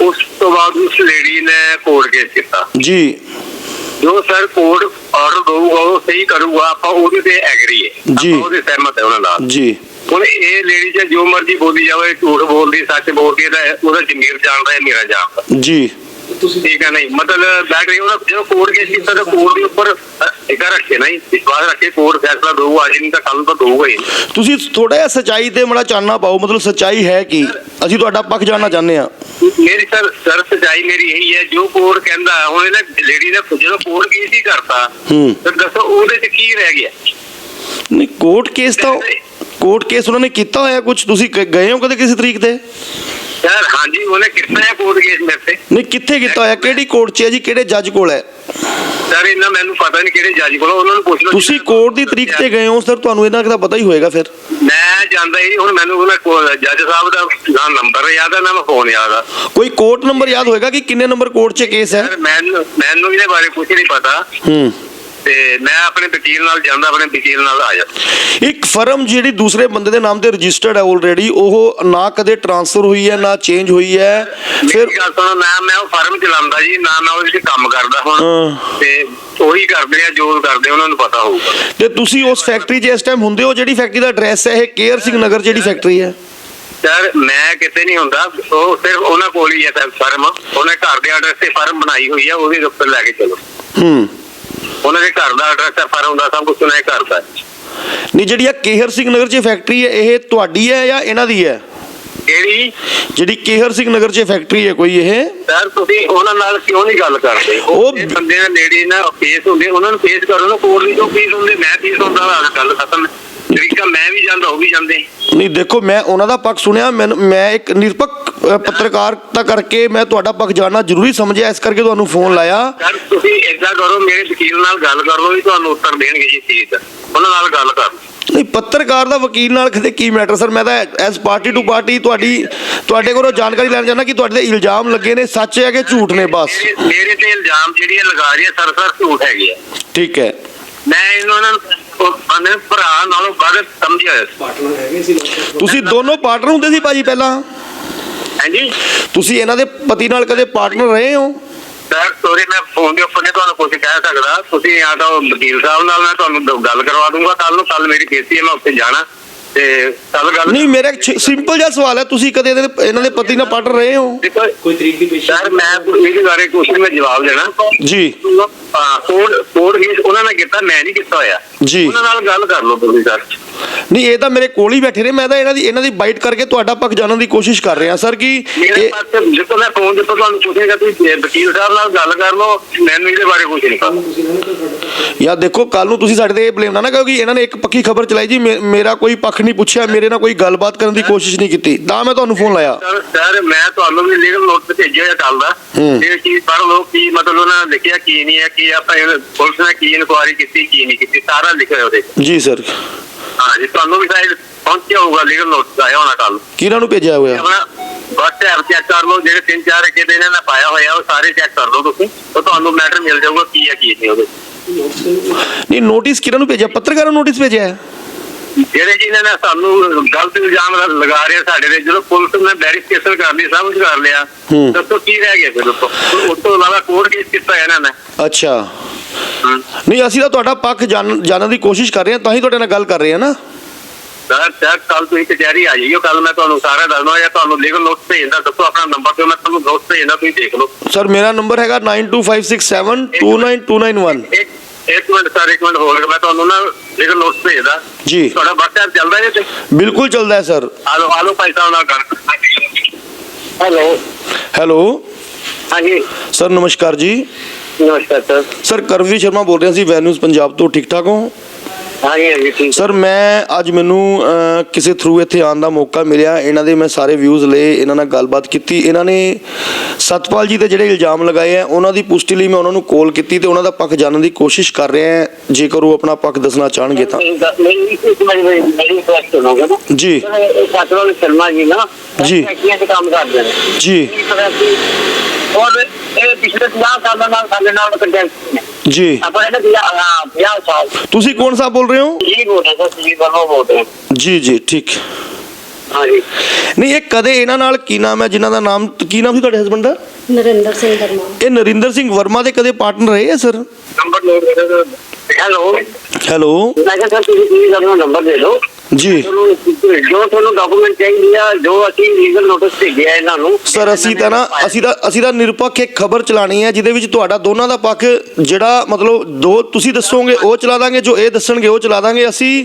[SPEAKER 3] ਉਸ ਤੋਂ ਬਾਅਦ ਉਸ ਲੇਡੀ ਨੇ ਕੋਰਟ ਕੇਸ ਕੀਤਾ।
[SPEAKER 2] ਜੀ।
[SPEAKER 3] ਜੋ ਸਰ ਕੋਰਟ ਆਰਡਰ ਦਊਗਾ ਉਹ ਸਹੀ ਕਰੂਗਾ ਆਪਾਂ ਉਹਦੇ ਤੇ ਐਗਰੀ ਹੈ।
[SPEAKER 2] ਜੀ।
[SPEAKER 3] ਆਪਾਂ ਉਹਦੇ ਸਹਿਮਤ ਹੈ ਉਹਨਾਂ ਨਾਲ।
[SPEAKER 2] ਜੀ।
[SPEAKER 3] ਹੁਣ ਇਹ ਲੇਡੀ ਚ ਜੋ ਮਰਜ਼ੀ ਬੋਲੀ ਜਾਵੇ ਝੂਠ ਬੋਲਦੀ ਸੱਚ ਬੋਲਦੀ ਇਹਦਾ ਉਹਦਾ ਜ਼ਮੀਰ ਜਾਣਦਾ ਹੈ ਮੇਰਾ ਜਾਣਦਾ।
[SPEAKER 2] ਜੀ।
[SPEAKER 3] ਠੀਕ ਹੈ ਨਹੀਂ ਮਤਲਬ ਬੈਠ ਰਹੀ ਉਹਦਾ ਜਦੋਂ ਕੋਰਟ ਕੇਸ ਕੀਤਾ ਤਾਂ ਕੋਰਟ ਦੇ ਉੱਪਰ ਇਕਾ ਰੱਖੇ ਨਹੀਂ ਵਿਸ਼ਵਾਸ ਰੱਖੇ ਕੋਰਟ ਫੈਸਲਾ ਦਊਗਾ ਅੱਜ ਨਹੀਂ ਤਾਂ ਕੱਲ ਨੂੰ ਤਾਂ ਦਊਗਾ ਹੀ।
[SPEAKER 2] ਤੁਸੀਂ ਥੋੜਾ ਜਿਹਾ ਸਚਾਈ ਤੇ ਮੜਾ ਚਾਨਣਾ ਪਾਓ ਮਤਲਬ ਸਚਾਈ ਹੈ ਕੀ? ਅਸੀਂ ਤੁਹਾਡਾ ਪੱਖ ਜਾਣਨਾ ਚਾਹੁੰਦੇ ਆ
[SPEAKER 3] ਮੇਰੀ ਸਰ ਸਰ ਸਚਾਈ ਮੇਰੀ ਇਹੀ ਹੈ ਜੋ ਕੋਰਟ ਕਹਿੰਦਾ ਹੁਣ ਇਹਨੇ ਲੇਡੀ ਨੇ ਜਦੋਂ ਕੋਰਟ ਕੇਸ ਹੀ ਕਰਤਾ। ਤਾਂ ਦੱਸੋ ਉਹਦੇ ਚ ਕੀ ਰਹਿ ਗਿਆ?
[SPEAKER 2] ਨਹੀਂ ਕੋਰਟ ਕੇਸ ਤਾਂ ਕੋਰਟ ਕੇਸ ਉਹਨਾਂ ਨੇ ਕੀਤਾ ਹੋਇਆ ਕੁਝ ਤੁਸੀਂ ਗਏ ਹੋ ਕਦੇ ਕਿਸੇ ਤਰੀਕ ਤੇ?
[SPEAKER 3] ਸਰ ਹਾਂਜੀ ਉਹਨੇ ਕੀਤਾ ਹੈ ਕੋਰਟ ਕੇਸ ਮੇਰੇ ਤੇ।
[SPEAKER 2] ਨਹੀਂ ਕਿੱਥੇ ਕੀਤਾ ਹੋਇਆ? ਕਿਹੜੀ ਕੋਰਟ 'ਚ ਹੈ ਜੀ? ਕਿਹੜੇ ਜੱਜ ਕੋਲ ਹੈ?
[SPEAKER 3] ਸਰ ਇਹਨਾਂ ਮੈਨੂੰ ਪਤਾ ਨਹੀਂ ਕਿਹੜੇ ਜੱਜ ਕੋਲ। ਉਹਨਾਂ ਨੂੰ ਪੁੱਛ ਲਓ
[SPEAKER 2] ਤੁਸੀਂ ਕੋਰਟ ਦੀ ਤਰੀਕ ਤੇ ਗਏ ਹੋ ਸਰ ਤੁਹਾਨੂੰ ਇਹਨਾਂ ਦਾ ਪਤਾ ਹੀ ਹੋਏਗਾ ਫਿਰ।
[SPEAKER 3] ਮੈਂ ਜਾਂਦਾ ਹੀ ਹੁਣ ਮੈਨੂੰ ਉਹਨਾਂ ਕੋਲ ਜੱਜ ਸਾਹਿਬ ਦਾ ਨਾ ਨੰਬਰ ਯਾਦ ਹੈ ਨਾ ਮੈਂ ਫੋਨ ਯਾਦ ਆ।
[SPEAKER 2] ਕੋਈ ਕੋਰਟ ਨੰਬਰ ਯਾਦ ਹੋਏਗਾ ਕਿ ਕਿੰਨੇ ਨੰਬਰ ਕੋਰਟ 'ਚ ਕੇਸ ਹੈ?
[SPEAKER 3] ਸਰ ਮੈਨੂੰ ਮੈਨੂੰ ਇਹਦੇ ਬਾਰੇ ਕੁਝ ਨਹੀਂ ਪਤਾ।
[SPEAKER 2] ਹੂੰ।
[SPEAKER 3] ਤੇ ਮੈਂ ਆਪਣੇ ਵਕੀਲ ਨਾਲ ਜਾਂਦਾ ਆਪਣੇ ਵਕੀਲ ਨਾਲ ਆ ਜਾਂਦਾ
[SPEAKER 2] ਇੱਕ ਫਰਮ ਜਿਹੜੀ ਦੂਸਰੇ ਬੰਦੇ ਦੇ ਨਾਮ ਤੇ ਰਜਿਸਟਰਡ ਹੈ ਆਲਰੇਡੀ ਉਹ ਨਾ ਕਦੇ ਟ੍ਰਾਂਸਫਰ ਹੋਈ ਹੈ ਨਾ ਚੇਂਜ ਹੋਈ ਹੈ ਫਿਰ
[SPEAKER 3] ਗੱਲ ਸੁਣੋ ਨਾ ਮੈਂ ਉਹ ਫਾਰਮ ਚਲਾਉਂਦਾ ਜੀ ਨਾ ਮੈਂ ਉਹਦੇ ਕੰਮ ਕਰਦਾ ਹੁਣ। ਤੇ ਉਹੀ ਕਰਦੇ ਆ ਜੋ ਕਰਦੇ ਉਹਨਾਂ ਨੂੰ ਪਤਾ ਹੋਊਗਾ।
[SPEAKER 2] ਤੇ ਤੁਸੀਂ ਉਸ ਫੈਕਟਰੀ 'ਚ ਇਸ ਟਾਈਮ ਹੁੰਦੇ ਹੋ ਜਿਹੜੀ ਫੈਕਟਰੀ ਦਾ ਐਡਰੈਸ ਹੈ ਇਹ ਕੇਅਰ ਸਿੰਘ ਨਗਰ ਜਿਹੜੀ ਫੈਕਟਰੀ ਹੈ?
[SPEAKER 3] ਸਰ ਮੈਂ ਕਿਤੇ ਨਹੀਂ ਹੁੰਦਾ ਉਹ ਸਿਰਫ ਉਹਨਾਂ ਕੋਲ ਹੀ ਹੈ ਫਾਰਮ। ਉਹਨੇ ਘਰ ਦੇ ਐਡਰੈਸ ਤੇ ਫਾਰਮ ਬਣਾਈ ਹੋਈ ਹੈ ਉਹਦੇ ਉੱਪਰ ਲੈ ਕੇ ਚਲੋ।
[SPEAKER 2] ਹੂੰ।
[SPEAKER 3] ਉਹਨਾਂ ਦੇ ਘਰ ਦਾ ਐਡਰੈਸ ਹੈ ਫਾਰਮ ਦਾ ਸਭ ਕੁਝ ਉਹਨਾਂ ਦੇ ਘਰ ਦਾ।
[SPEAKER 2] ਨਹੀਂ ਜਿਹੜੀ ਆ ਕੇਹਰ ਸਿੰਘ ਨਗਰ 'ਚ ਫੈਕਟਰੀ ਹੈ ਇਹ ਤੁਹਾਡੀ ਹੈ ਜਾਂ ਇਹਨਾਂ ਦੀ ਹੈ?
[SPEAKER 3] ਕਿਹੜੀ?
[SPEAKER 2] ਜਿਹੜੀ ਕੇਹਰ ਸਿੰਘ ਨਗਰ 'ਚ ਫੈਕਟਰੀ ਹੈ ਕੋਈ ਇਹ?
[SPEAKER 3] ਸਰ ਤੁਸੀਂ ਉਹਨਾਂ ਨਾਲ ਕਿਉਂ ਨਹੀਂ ਗੱਲ ਕਰਦੇ?
[SPEAKER 2] ਉਹ-
[SPEAKER 3] ਉਹ ਬੰਦੇ ਨੇੜੇ ਨਾ ਫੇਸ ਹੁੰਦੇ ਉਹਨਾਂ ਨੂੰ ਫੇਸ ਕਰੋ ਨਾ ਕੋਲ ਵੀ ਜੋ ਫੇਸ ਹੁੰਦੇ ਮੈਂ ਫੇਸ ਹੁੰਦਾ ਵਾ ਗੱਲ ਖਤਮ ਤਰੀਕਾ ਮੈਂ ਵੀ ਜਾਂਦਾ ਉਹ ਵੀ ਜਾਂਦੇ
[SPEAKER 2] ਨਹੀਂ ਦੇਖੋ ਮੈਂ ਉਹਨਾਂ ਦਾ ਪੱਖ ਸੁਣਿਆ ਮੈਨੂੰ ਮੈਂ ਇੱਕ ਨਿਰਪੱਖ ਅ, ਪੱਤਰਕਾਰਤਾ ਕਰਕੇ ਮੈਂ ਤੁਹਾਡਾ ਪੱਖ ਜਾਣਨਾ ਜ਼ਰੂਰੀ ਸਮਝਿਆ ਇਸ ਕਰਕੇ ਤੁਹਾਨੂੰ ਫੋਨ ਲਾਇਆ।
[SPEAKER 3] ਸਰ ਤੁਸੀਂ ਏਦਾਂ ਕਰੋ ਮੇਰੇ ਵਕੀਲ ਨਾਲ ਗੱਲ ਕਰ ਲਓ ਵੀ ਤੁਹਾਨੂੰ ਉੱਤਰ ਦੇਣਗੇ ਜੀ ਇਸ ਚੀਜ਼ ਦਾ। ਉਹਨਾਂ ਨਾਲ ਗੱਲ ਕਰ ਲਓ।
[SPEAKER 2] ਨਹੀਂ ਪੱਤਰਕਾਰ ਦਾ ਵਕੀਲ ਨਾਲ ਕਦੇ ਕੀ ਮੈਟਰ? ਸਰ ਮੈਂ ਤਾਂ ਐਸ ਪਾਰਟੀ ਟੂ ਪਾਰਟੀ ਤੁਹਾਡੀ ਤੁਹਾਡੇ ਕੋਲੋਂ ਜਾਣਕਾਰੀ ਲੈਣ ਚਾਹੁੰਦਾ ਕਿ ਤੁਹਾਡੇ ਤੇ ਇਲਜ਼ਾਮ ਲੱਗੇ ਨੇ ਸੱਚ ਹੈ ਕਿ ਝੂਠ ਨੇ? ਬਸ।
[SPEAKER 3] ਮੇਰੇ- ਮੇਰੇ ਤੇ ਇਲਜ਼ਾਮ ਜਿਹੜੀਆਂ ਲਗਾ ਰਹੀ ਹੈ ਸਰ ਸਰ ਝੂਠ ਹੈਗੇ ਆ।
[SPEAKER 2] ਠੀਕ ਹੈ।
[SPEAKER 3] ਮੈਂ ਇਹਨਾਂ ਨੂੰ ਉਹ ਆਪਣੇ ਭਰਾ ਨਾਲੋਂ ਵੱਧ ਸਮਝਿਆ।
[SPEAKER 2] ਤੁਸੀਂ ਦੋਨੋਂ ਪਾਰਟਨਰ ਹੁੰਦੇ ਸੀ ਭਾਜੀ ਪਹਿਲਾਂ?
[SPEAKER 3] ਹਾਂਜੀ।
[SPEAKER 2] ਤੁਸੀਂ ਇਹਨਾਂ ਦੇ ਪਤੀ ਨਾਲ ਕਦੇ ਪਾਰਟਨਰ ਰਹੇ ਹੋ?
[SPEAKER 3] ਸਰ ਸੋਰੀ ਮੈਂ ਫੋਨ ਦੇ ਉੱਪਰ ਨਹੀਂ ਤੁਹਾਨੂੰ ਕੁਝ ਕਹਿ ਸਕਦਾ। ਤੁਸੀਂ ਜਾਂ ਤਾਂ ਵਕੀਲ ਸਾਹਿਬ ਨਾਲ ਮੈਂ ਤੁਹਾਨੂੰ ਗੱਲ ਕਰਵਾ ਦੂੰਗਾ। ਕੱਲ ਨੂੰ ਕੱਲ ਮੇਰੀ ਕੇਸੀ ਹੈ ਮੈਂ ਉੱਥੇ ਜਾਣਾ। ਤੇ ਕੱਲ ਗੱਲ
[SPEAKER 2] ਨਹੀਂ ਮੇਰਾ ਸਿੰਪਲ ਜਿਹਾ ਸਵਾਲ ਹੈ ਤੁਸੀਂ ਕਦੇ ਇਹਦੇ ਇਹਨਾਂ ਦੇ ਪਤੀ ਨਾਲ ਪਾਰਟਨਰ ਰਹੇ ਹੋ?
[SPEAKER 3] ਦੇਖੋ ਕੋਈ ਤਰੀਕ ਦੀ ਪੇਸ਼ੀ ਸਰ ਮੈਂ ਇਹਦੇ ਬਾਰੇ ਕੁਝ ਨਹੀਂ ਮੈਂ ਜਵਾਬ ਦੇਣਾ।
[SPEAKER 2] ਜੀ।
[SPEAKER 3] ਹਾਂ ਕੋਡ ਕੋਡ ਹੀ ਉਹਨਾਂ ਨੇ ਕੀਤਾ ਮੈਂ ਨਹੀਂ ਕੀਤਾ ਹੋਇਆ।
[SPEAKER 2] ਜੀ।
[SPEAKER 3] ਉਹਨਾਂ ਨਾਲ ਗੱਲ ਕਰ ਲਓ ਤੁਸੀਂ ਸਰ।
[SPEAKER 2] ਨਹੀਂ ਇਹ ਤਾਂ ਮੇਰੇ ਕੋਲ ਹੀ ਬੈਠੇ ਨੇ ਮੈਂ ਤਾਂ ਇਹਨਾਂ ਦੀ ਇਹਨਾਂ ਦੀ ਬਾਈਟ ਕਰਕੇ ਤੁਹਾਡਾ ਪੱਖ ਜਾਣਨ ਦੀ ਕੋਸ਼ਿਸ਼ ਕਰ ਰਿਹਾ ਸਰ ਕਿ
[SPEAKER 3] ਮੇਰੇ
[SPEAKER 2] ਇਹ
[SPEAKER 3] ਪਾਸ ਜਿੱਦੋਂ ਮੈਂ ਫੋਨ ਤੇ ਤੁਹਾਨੂੰ ਪੁੱਛੇਗਾ ਤੁਸੀਂ ਵਕੀਲ ਸਾਹਿਬ ਨਾਲ ਗੱਲ ਕਰ ਲਓ ਮੈਨੂੰ ਇਹਦੇ ਬਾਰੇ ਕੁਝ ਨਹੀਂ ਪਤਾ।
[SPEAKER 2] ਯਾ ਦੇਖੋ ਕੱਲ ਨੂੰ ਤੁਸੀਂ ਸਾਡੇ ਤੇ ਇਹ ਬਲੇਮ ਨਾ ਨਾ ਕਿਉਂਕਿ ਇਹਨਾਂ ਨੇ ਇੱਕ ਪੱਕੀ ਖਬਰ ਚਲਾਈ ਜੀ ਮੇ- ਮੇਰਾ ਕੋਈ ਪੱਖ ਨਹੀਂ ਪੁੱਛਿਆ ਮੇਰੇ ਨਾਲ ਕੋਈ ਗੱਲਬਾਤ ਕਰਨ ਦੀ ਕੋਸ਼ਿਸ਼ ਨਹੀਂ ਕੀਤੀ। ਤਾਂ ਮੈਂ ਤੁਹਾਨੂੰ ਫੋਨ ਲਾਇਆ।
[SPEAKER 3] ਸਰ ਸਰ ਮੈਂ ਤੁਹਾਨੂੰ ਵੀ ਲੀਗਲ ਨੋਟ ਭੇਜਿਆ ਜਾਂ ਕੱਲ ਦਾ।
[SPEAKER 2] ਹੂੰ।
[SPEAKER 3] ਇਹ ਚੀਜ਼ ਪੜ੍ਹ ਲਓ ਕੀ ਮਤਲਬ ਉਹਨਾਂ ਨੇ ਲਿਖਿਆ ਕੀ ਨਹੀਂ ਹੈ ਕੀ ਆਪਾਂ ਪੁਲਿਸ ਨੇ ਕੀ ਇਨਕੁਆਇਰੀ ਕੀਤੀ ਕੀ ਨਹੀਂ ਕੀਤੀ ਸਾਰਾ ਲਿਖਿਆ ਹੋਇਆ ਉਹਦੇ।
[SPEAKER 2] ਜੀ ਸਰ।
[SPEAKER 3] ਹਾਂ ਜੀ ਤੁਹਾਨੂੰ ਵੀ ਸ਼ਾਇਦ ਪਹੁੰਚਿਆ ਹੋਊਗਾ ਲੀਗਲ ਨੋਟ ਆਇਆ ਹੋਣਾ ਕੱਲ
[SPEAKER 2] ਕਿਹਨਾਂ ਨੂੰ ਭੇਜਿਆ ਹੋਇਆ?
[SPEAKER 3] WhatsApp ਚੈੱਕ ਕਰ ਲਓ ਜਿਹੜੇ ਤਿੰਨ ਚਾਰ ਅੱਗੇ ਦੇ ਇਹਨਾਂ ਨੇ ਪਾਇਆ ਹੋਇਆ ਉਹ ਸਾਰੇ ਚੈੱਕ ਕਰ ਲਓ ਤੁਸੀਂ। ਤਾਂ ਤੁਹਾਨੂੰ ਮੈਟਰ ਮਿਲ ਜਾਊਗਾ ਕੀ ਹੈ ਕੀ ਨਹੀਂ ਉਹਦੇ।
[SPEAKER 2] ਨਹੀਂ ਨੋਟਿਸ ਕਿਹਨਾਂ ਨੂੰ ਭੇਜਿਆ? ਪੱਤਰਕਾਰਾਂ ਨੂੰ ਨੋਟਿਸ ਭੇਜਿਆ ਹੈ?
[SPEAKER 3] ਜਿਹੜੇ ਜਿਨ੍ਹਾਂ ਨੇ ਸਾਨੂੰ ਗਲਤ ਇਲਜ਼ਾਮ ਲਗਾ ਰਹੇ ਸਾਡੇ ਤੇ ਜਦੋਂ ਪੁਲਿਸ ਨੇ ਵੈਰੀਫਿਕੇਸ਼ਨ ਕਰ ਲਈ ਸਭ ਕੁਝ ਕਰ ਲਿਆ। ਦੱਸੋ ਕੀ ਰਹਿ ਗਿਆ ਫਿਰ ਉਸ ਤੋਂ ਇਲਾਵਾ ਕੋਰਟ ਕੇਸ ਕੀਤਾ ਇਹਨਾਂ ਨੇ।
[SPEAKER 2] ਅੱਛਾ। ਨਹੀਂ ਅਸੀਂ ਤਾਂ ਤੁਹਾਡਾ ਪੱਖ ਜਾਣ ਜਾਣਨ ਦੀ ਕੋਸ਼ਿਸ਼ ਕਰ ਰਹੇ ਹਾਂ ਤਾਂ ਹੀ ਤੁਹਾਡੇ ਨਾਲ ਗੱਲ ਕਰ ਰਹੇ ਹਾਂ ਨਾ।
[SPEAKER 3] ਸਰ ਸਰ ਕੱਲ ਤੁਸੀਂ ਕਚਹਿਰੀ ਆ ਜਾਈਓ ਕੱਲ ਮੈਂ ਤੁਹਾਨੂੰ ਸਾਰਾ ਦੱਸਣਾ ਜਾਂ ਤੁਹਾਨੂੰ ਲੀਗਲ ਨੋਟ ਭੇਜਦਾ ਦੱਸੋ ਆਪਣਾ ਨੰਬਰ ਦਿਓ ਮੈਂ ਤੁਹਾਨੂੰ ਨੋਟ ਭੇਜਦਾ ਤੁਸੀਂ ਦੇਖ ਲਓ।
[SPEAKER 2] ਸਰ ਮੇਰਾ ਨੰਬਰ ਹੈਗਾ 9256729291
[SPEAKER 3] ਇੱਕ ਇੱਕ ਮਿੰਟ ਸਰ ਇੱਕ ਮਿੰਟ ਹੋਲਡ ਮੈਂ ਤੁਹਾਨੂੰ ਨਾ ਲੀਗਲ ਨੋਟ ਭੇਜਦਾ।
[SPEAKER 2] ਜੀ।
[SPEAKER 3] ਤੁਹਾਡਾ WhatsApp ਚੱਲਦਾ ਹੈ ਤੇ
[SPEAKER 2] ਬਿਲਕੁਲ ਚੱਲਦਾ ਹੈ ਸਰ।
[SPEAKER 3] ਆ ਲਓ ਆ ਲਓ ਭਾਈ ਸਾਹਿਬ ਨਾਲ ਗੱਲ। ਹੈਲੋ।
[SPEAKER 2] ਹੈਲੋ।
[SPEAKER 3] ਹਾਂਜੀ।
[SPEAKER 2] ਸਰ ਨਮਸਕਾਰ ਜੀ।
[SPEAKER 3] ਨਮਸਕਾਰ ਸਰ।
[SPEAKER 2] ਸਰ ਕਰਵੀ ਸ਼ਰਮਾ ਬੋਲ ਰਿਹਾ ਸੀ ਵੈਨਿਊਜ਼ ਪੰਜਾਬ ਤੋਂ ਠੀਕ ਠਾਕ ਹੋ?
[SPEAKER 3] ਹਾਂਜੀ ਹਾਂਜੀ ਠੀਕ
[SPEAKER 2] ਸਰ ਮੈਂ ਅੱਜ ਮੈਨੂੰ ਅਹ, ਕਿਸੇ ਥਰੂ ਇੱਥੇ ਆਉਣ ਦਾ ਮੌਕਾ ਮਿਲਿਆ। ਇਹਨਾਂ ਦੇ ਮੈਂ ਸਾਰੇ ਵਿਊਜ਼ ਲਏ ਇਹਨਾਂ ਨਾਲ ਗੱਲਬਾਤ ਕੀਤੀ। ਇਹਨਾਂ ਨੇ ਸਤਪਾਲ ਜੀ ਤੇ ਜਿਹੜੇ ਇਲਜ਼ਾਮ ਲਗਾਏ ਆ ਉਹਨਾਂ ਦੀ ਪੁਸ਼ਟੀ ਲਈ ਮੈਂ ਉਹਨਾਂ ਨੂੰ ਕਾਲ ਕੀਤੀ ਤੇ ਉਹਨਾਂ ਦਾ ਪੱਖ ਜਾਣਨ ਦੀ ਕੋਸ਼ਿਸ਼ ਕਰ ਰਿਹਾ ਹਾਂ। ਜੇਕਰ ਉਹ ਆਪਣਾ ਪੱਖ ਦੱਸਣਾ ਚਾਹਣਗੇ ਤਾਂ।
[SPEAKER 3] ਮੇਰੀ ਇੱਕ ਮਿੰਟ ਮੇਰੀ ਮੇਰੀ ਰਿਕੁਐਸਟ ਸੁਣੋਗੇ ਨਾ?
[SPEAKER 2] ਜੀ।
[SPEAKER 3] ਸਤਰੋਲ ਸ਼ਰਮਾ ਜੀ ਨਾ
[SPEAKER 2] ਜੀ।
[SPEAKER 3] ਫੈਕਟਰੀਆਂ 'ਚ ਕੰਮ ਕਰਦੇ ਨੇ।
[SPEAKER 2] ਜੀ।
[SPEAKER 3] ਇਸ ਤਰ੍ਹਾਂ ਦੀ ਔਰ ਇਹ ਪਿਛਲੇ 50 ਸਾਲਾਂ ਨਾਲ ਸਾਡੇ ਨਾਲ ਕੰਟੈਕਟ ਨੇ
[SPEAKER 2] ਜੀ।
[SPEAKER 3] ਆਪਾਂ ਇਹਨਾਂ ਦੀ ਹਾਂ 50 ਸਾਲ।
[SPEAKER 2] ਤੁਸੀਂ ਕੌਣ ਸਾਹਿਬ ਬੋਲ ਰਹੇ ਹੋ?
[SPEAKER 3] ਜੀ ਬੋਲ ਰਹੇ ਸਰ ਜੀ ਵਰਮਾ ਬੋਲ ਰਹੇ
[SPEAKER 2] ਜੀ ਜੀ ਠੀਕ।
[SPEAKER 3] ਹਾਂ ਜੀ।
[SPEAKER 2] ਨਹੀਂ ਇਹ ਕਦੇ ਇਹਨਾਂ ਨਾਲ ਕੀ ਨਾਮ ਹੈ ਜਿਨ੍ਹਾਂ ਦਾ ਨਾਮ ਕੀ ਨਾਮ ਸੀ ਤੁਹਾਡੇ ਹਸਬੰਡ ਦਾ?
[SPEAKER 1] ਨਰਿੰਦਰ ਸਿੰਘ ਵਰਮਾ।
[SPEAKER 2] ਇਹ ਨਰਿੰਦਰ ਸਿੰਘ ਵਰਮਾ ਦੇ ਕਦੇ ਪਾਰਟਨਰ ਰਹੇ ਆ ਸਰ?
[SPEAKER 3] ਨੰਬਰ ਨੋਟ ਕਰੋ ਹੈਲੋ।
[SPEAKER 2] ਹੈਲੋ।
[SPEAKER 3] ਮੈਂ ਕਿਹਾ ਸਰ ਤੁਸੀਂ ਨੰਬਰ ਦੇ ਦਿਓ।
[SPEAKER 2] ਜੀ।
[SPEAKER 3] ਤੁਹਾਨੂੰ ਜੋ ਤੁਹਾਨੂੰ ਡਾਕੂਮੈਂਟ ਚਾਹੀਦੇ ਆ ਜੋ ਅਸੀਂ ਲੀਗਲ ਨੋਟਿਸ ਭੇਜਿਆ ਇਹਨਾਂ ਨੂੰ
[SPEAKER 2] ਸਰ ਅਸੀਂ ਤਾਂ ਨਾ ਅਸੀਂ ਤਾਂ ਅਸੀਂ ਤਾਂ ਨਿਰਪੱਖ ਇੱਕ ਖਬਰ ਚਲਾਣੀ ਹੈ ਜਿਹਦੇ ਵਿੱਚ ਤੁਹਾਡਾ ਦੋਨਾਂ ਦਾ ਪੱਖ ਜਿਹੜਾ ਮਤਲਬ ਦੋ ਤੁਸੀਂ ਦੱਸੋਗੇ ਉਹ ਚਲਾ ਦਾਂਗੇ ਜੋ ਇਹ ਦੱਸਣਗੇ ਉਹ ਚਲਾ ਦਾਂਗੇ। ਅਸੀਂ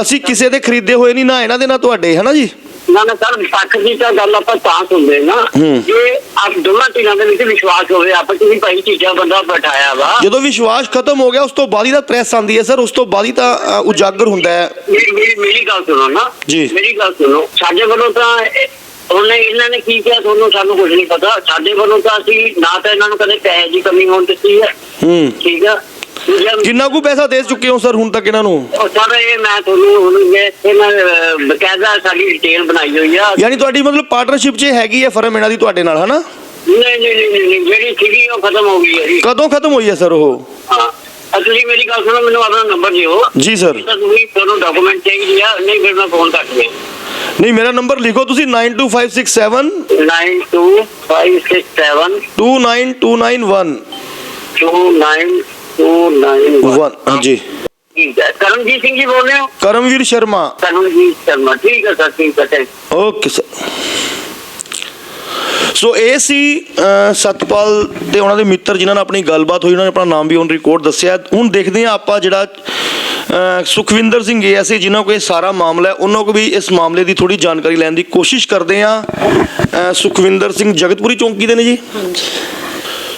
[SPEAKER 2] ਅਸੀਂ ਕਿਸੇ ਦੇ ਖਰੀਦੇ ਹੋਏ ਨਹੀਂ ਨਾ ਇਹਨਾਂ ਦੇ ਨਾ ਤੁਹਾਡੇ ਹਨਾ ਜੀ?
[SPEAKER 3] ਨਾ ਨਾ ਸਰ ਪੱਖ ਦੀ ਤਾਂ ਗੱਲ ਆਪਾਂ ਤਾਂ ਸੁਣਦੇ ਨਾ। ਜੇ ਆਪ ਦੋਨਾਂ ਧਿਰਾਂ ਦੇ ਵਿੱਚ ਵਿਸ਼ਵਾਸ ਹੋਵੇ ਆਪਸ ਵਿੱਚ ਭਾਈ ਚੀਜ਼ਾਂ ਬੰਦਾ ਬਿਠਾਇਆ ਵਾ?
[SPEAKER 2] ਜਦੋਂ ਵਿਸ਼ਵਾਸ ਖਤਮ ਹੋ ਗਿਆ ਉਸ ਤੋਂ ਬਾਅਦ ਹੀ ਤਾਂ ਪ੍ਰੈਸ ਆਂਦੀ ਹੈ ਸਰ ਉਸ ਤੋਂ ਬਾਅਦ ਹੀ ਤਾਂ ਅ, ਉਜਾਗਰ ਹੁੰਦਾ ਹੈ।
[SPEAKER 3] ਮੇਰੀ ਮੇਰੀ ਮੇਰੀ ਗੱਲ ਸੁਣੋ ਨਾ।
[SPEAKER 2] ਜੀ।
[SPEAKER 3] ਮੇਰੀ ਗੱਲ ਸੁਣੋ। ਸਾਡੇ ਵੱਲੋਂ ਤਾਂ ਇਹ- ਉਹਨੇ ਇਹਨਾਂ ਨੇ ਕੀ ਕਿਹਾ ਤੁਹਾਨੂੰ ਸਾਨੂੰ ਕੁਝ ਨਹੀਂ ਪਤਾ। ਸਾਡੇ ਵੱਲੋਂ ਤਾਂ ਅਸੀਂ ਨਾ ਤਾਂ ਇਹਨਾਂ ਨੂੰ ਕਦੇ ਪੈਸੇ ਦੀ ਕਮੀ ਹੋਣ ਦਿੱਤੀ ਹੈ।
[SPEAKER 2] ਹੂੰ।
[SPEAKER 3] ਠੀਕ ਆ? ਦੂਜਾ
[SPEAKER 2] ਕਿੰਨਾ ਕੁ ਪੈਸਾ ਦੇ ਚੁੱਕੇ ਹੋ ਸਰ ਹੁਣ ਤੱਕ ਇਹਨਾਂ ਨੂੰ?
[SPEAKER 3] ਉਹ ਸਰ ਇਹ ਮੈਂ ਤੁਹਾਨੂੰ ਹੁਣ ਇਹ ਅਹ, ਬਕਾਇਦਾ ਸਾਡੀ ਡਿਟੇਲ ਬਣਾਈ ਹੋਈ ਆ।
[SPEAKER 2] ਯਾਨੀ ਤੁਹਾਡੀ ਮਤਲਬ ਪਾਰਟਨਰਸ਼ਿਪ 'ਚ ਹੈਗੀ ਹੈ ਫਰਮ ਇਹਨਾਂ ਦੀ ਤੁਹਾਡੇ ਨਾਲ ਹਨਾ?
[SPEAKER 3] ਨਹੀਂ ਨਹੀਂ ਨਹੀਂ ਨਹੀਂ, ਜਿਹੜੀ ਸੀਗੀ ਉਹ ਖਤਮ ਹੋ ਗਈ ਹੈ ਜੀ।
[SPEAKER 2] ਕਦੋਂ ਖਤਮ ਹੋਈ ਹੈ ਸਰ ਉਹ?
[SPEAKER 3] ਹਾਂ ਅਹ ਤੁਸੀਂ ਮੇਰੀ ਗੱਲ ਸੁਣੋ ਮੈਨੂੰ ਆਪਣਾ ਨੰਬਰ ਦਿਓ।
[SPEAKER 2] ਜੀ ਸਰ।
[SPEAKER 3] ਤਾਂ ਤੁਸੀਂ ਤੁਹਾਨੂੰ ਡਾਕੂਮੈਂਟ ਚਾਹੀਦੀ ਆ ਨਹੀਂ ਫਿਰ ਮੈਂ ਫੋਨ ਕੱਟ ਦੇ
[SPEAKER 2] ਨਹੀਂ ਮੇਰਾ ਨੰਬਰ ਲਿਖੋ ਤੁਸੀਂ 92567
[SPEAKER 3] 92567
[SPEAKER 2] 29291
[SPEAKER 3] 29291
[SPEAKER 2] 1 ਹਾਂਜੀ।
[SPEAKER 3] ਠੀਕ ਹੈ। ਕਰਮਜੀਤ ਸਿੰਘ ਜੀ ਬੋਲ ਰਹੇ ਹੋ?
[SPEAKER 2] ਕਰਮਵੀਰ ਸ਼ਰਮਾ।
[SPEAKER 3] ਕਰਮਜੀਤ ਸ਼ਰਮਾ ਠੀਕ ਹੈ ਸਰ ਠੀਕ ਹੈ thank you।
[SPEAKER 2] Okay sir so ਇਹ ਸੀ ਸਤਪਾਲ ਤੇ ਉਹਨਾਂ ਦੇ ਮਿੱਤਰ ਜਿਨ੍ਹਾਂ ਨਾਲ ਆਪਣੀ ਗੱਲਬਾਤ ਹੋਈ ਉਹਨਾਂ ਨੇ ਆਪਣਾ ਨਾਮ ਵੀ ਔਨ ਰਿਕਾਰਡ ਦੱਸਿਆ। ਹੁਣ ਦੇਖਦੇ ਹਾਂ ਆਪਾਂ ਜਿਹੜਾ ਸੁਖਵਿੰਦਰ ਸਿੰਘ ਐਸੇ ਜਿਨ੍ਹਾਂ ਕੋਲ ਇਹ ਸਾਰਾ ਮਾਮਲਾ ਹੈ ਉਹਨਾਂ ਕੋਲ ਵੀ ਇਸ ਮਾਮਲੇ ਦੀ ਥੋੜੀ ਜਾਣਕਾਰੀ ਲੈਣ ਦੀ ਕੋਸ਼ਿਸ਼ ਕਰਦੇ ਹਾਂ। ਸੁਖਵਿੰਦਰ ਸਿੰਘ ਜਗਤਪੁਰੀ ਚੌਂਕੀ ਦੇ ਨੇ ਜੀ?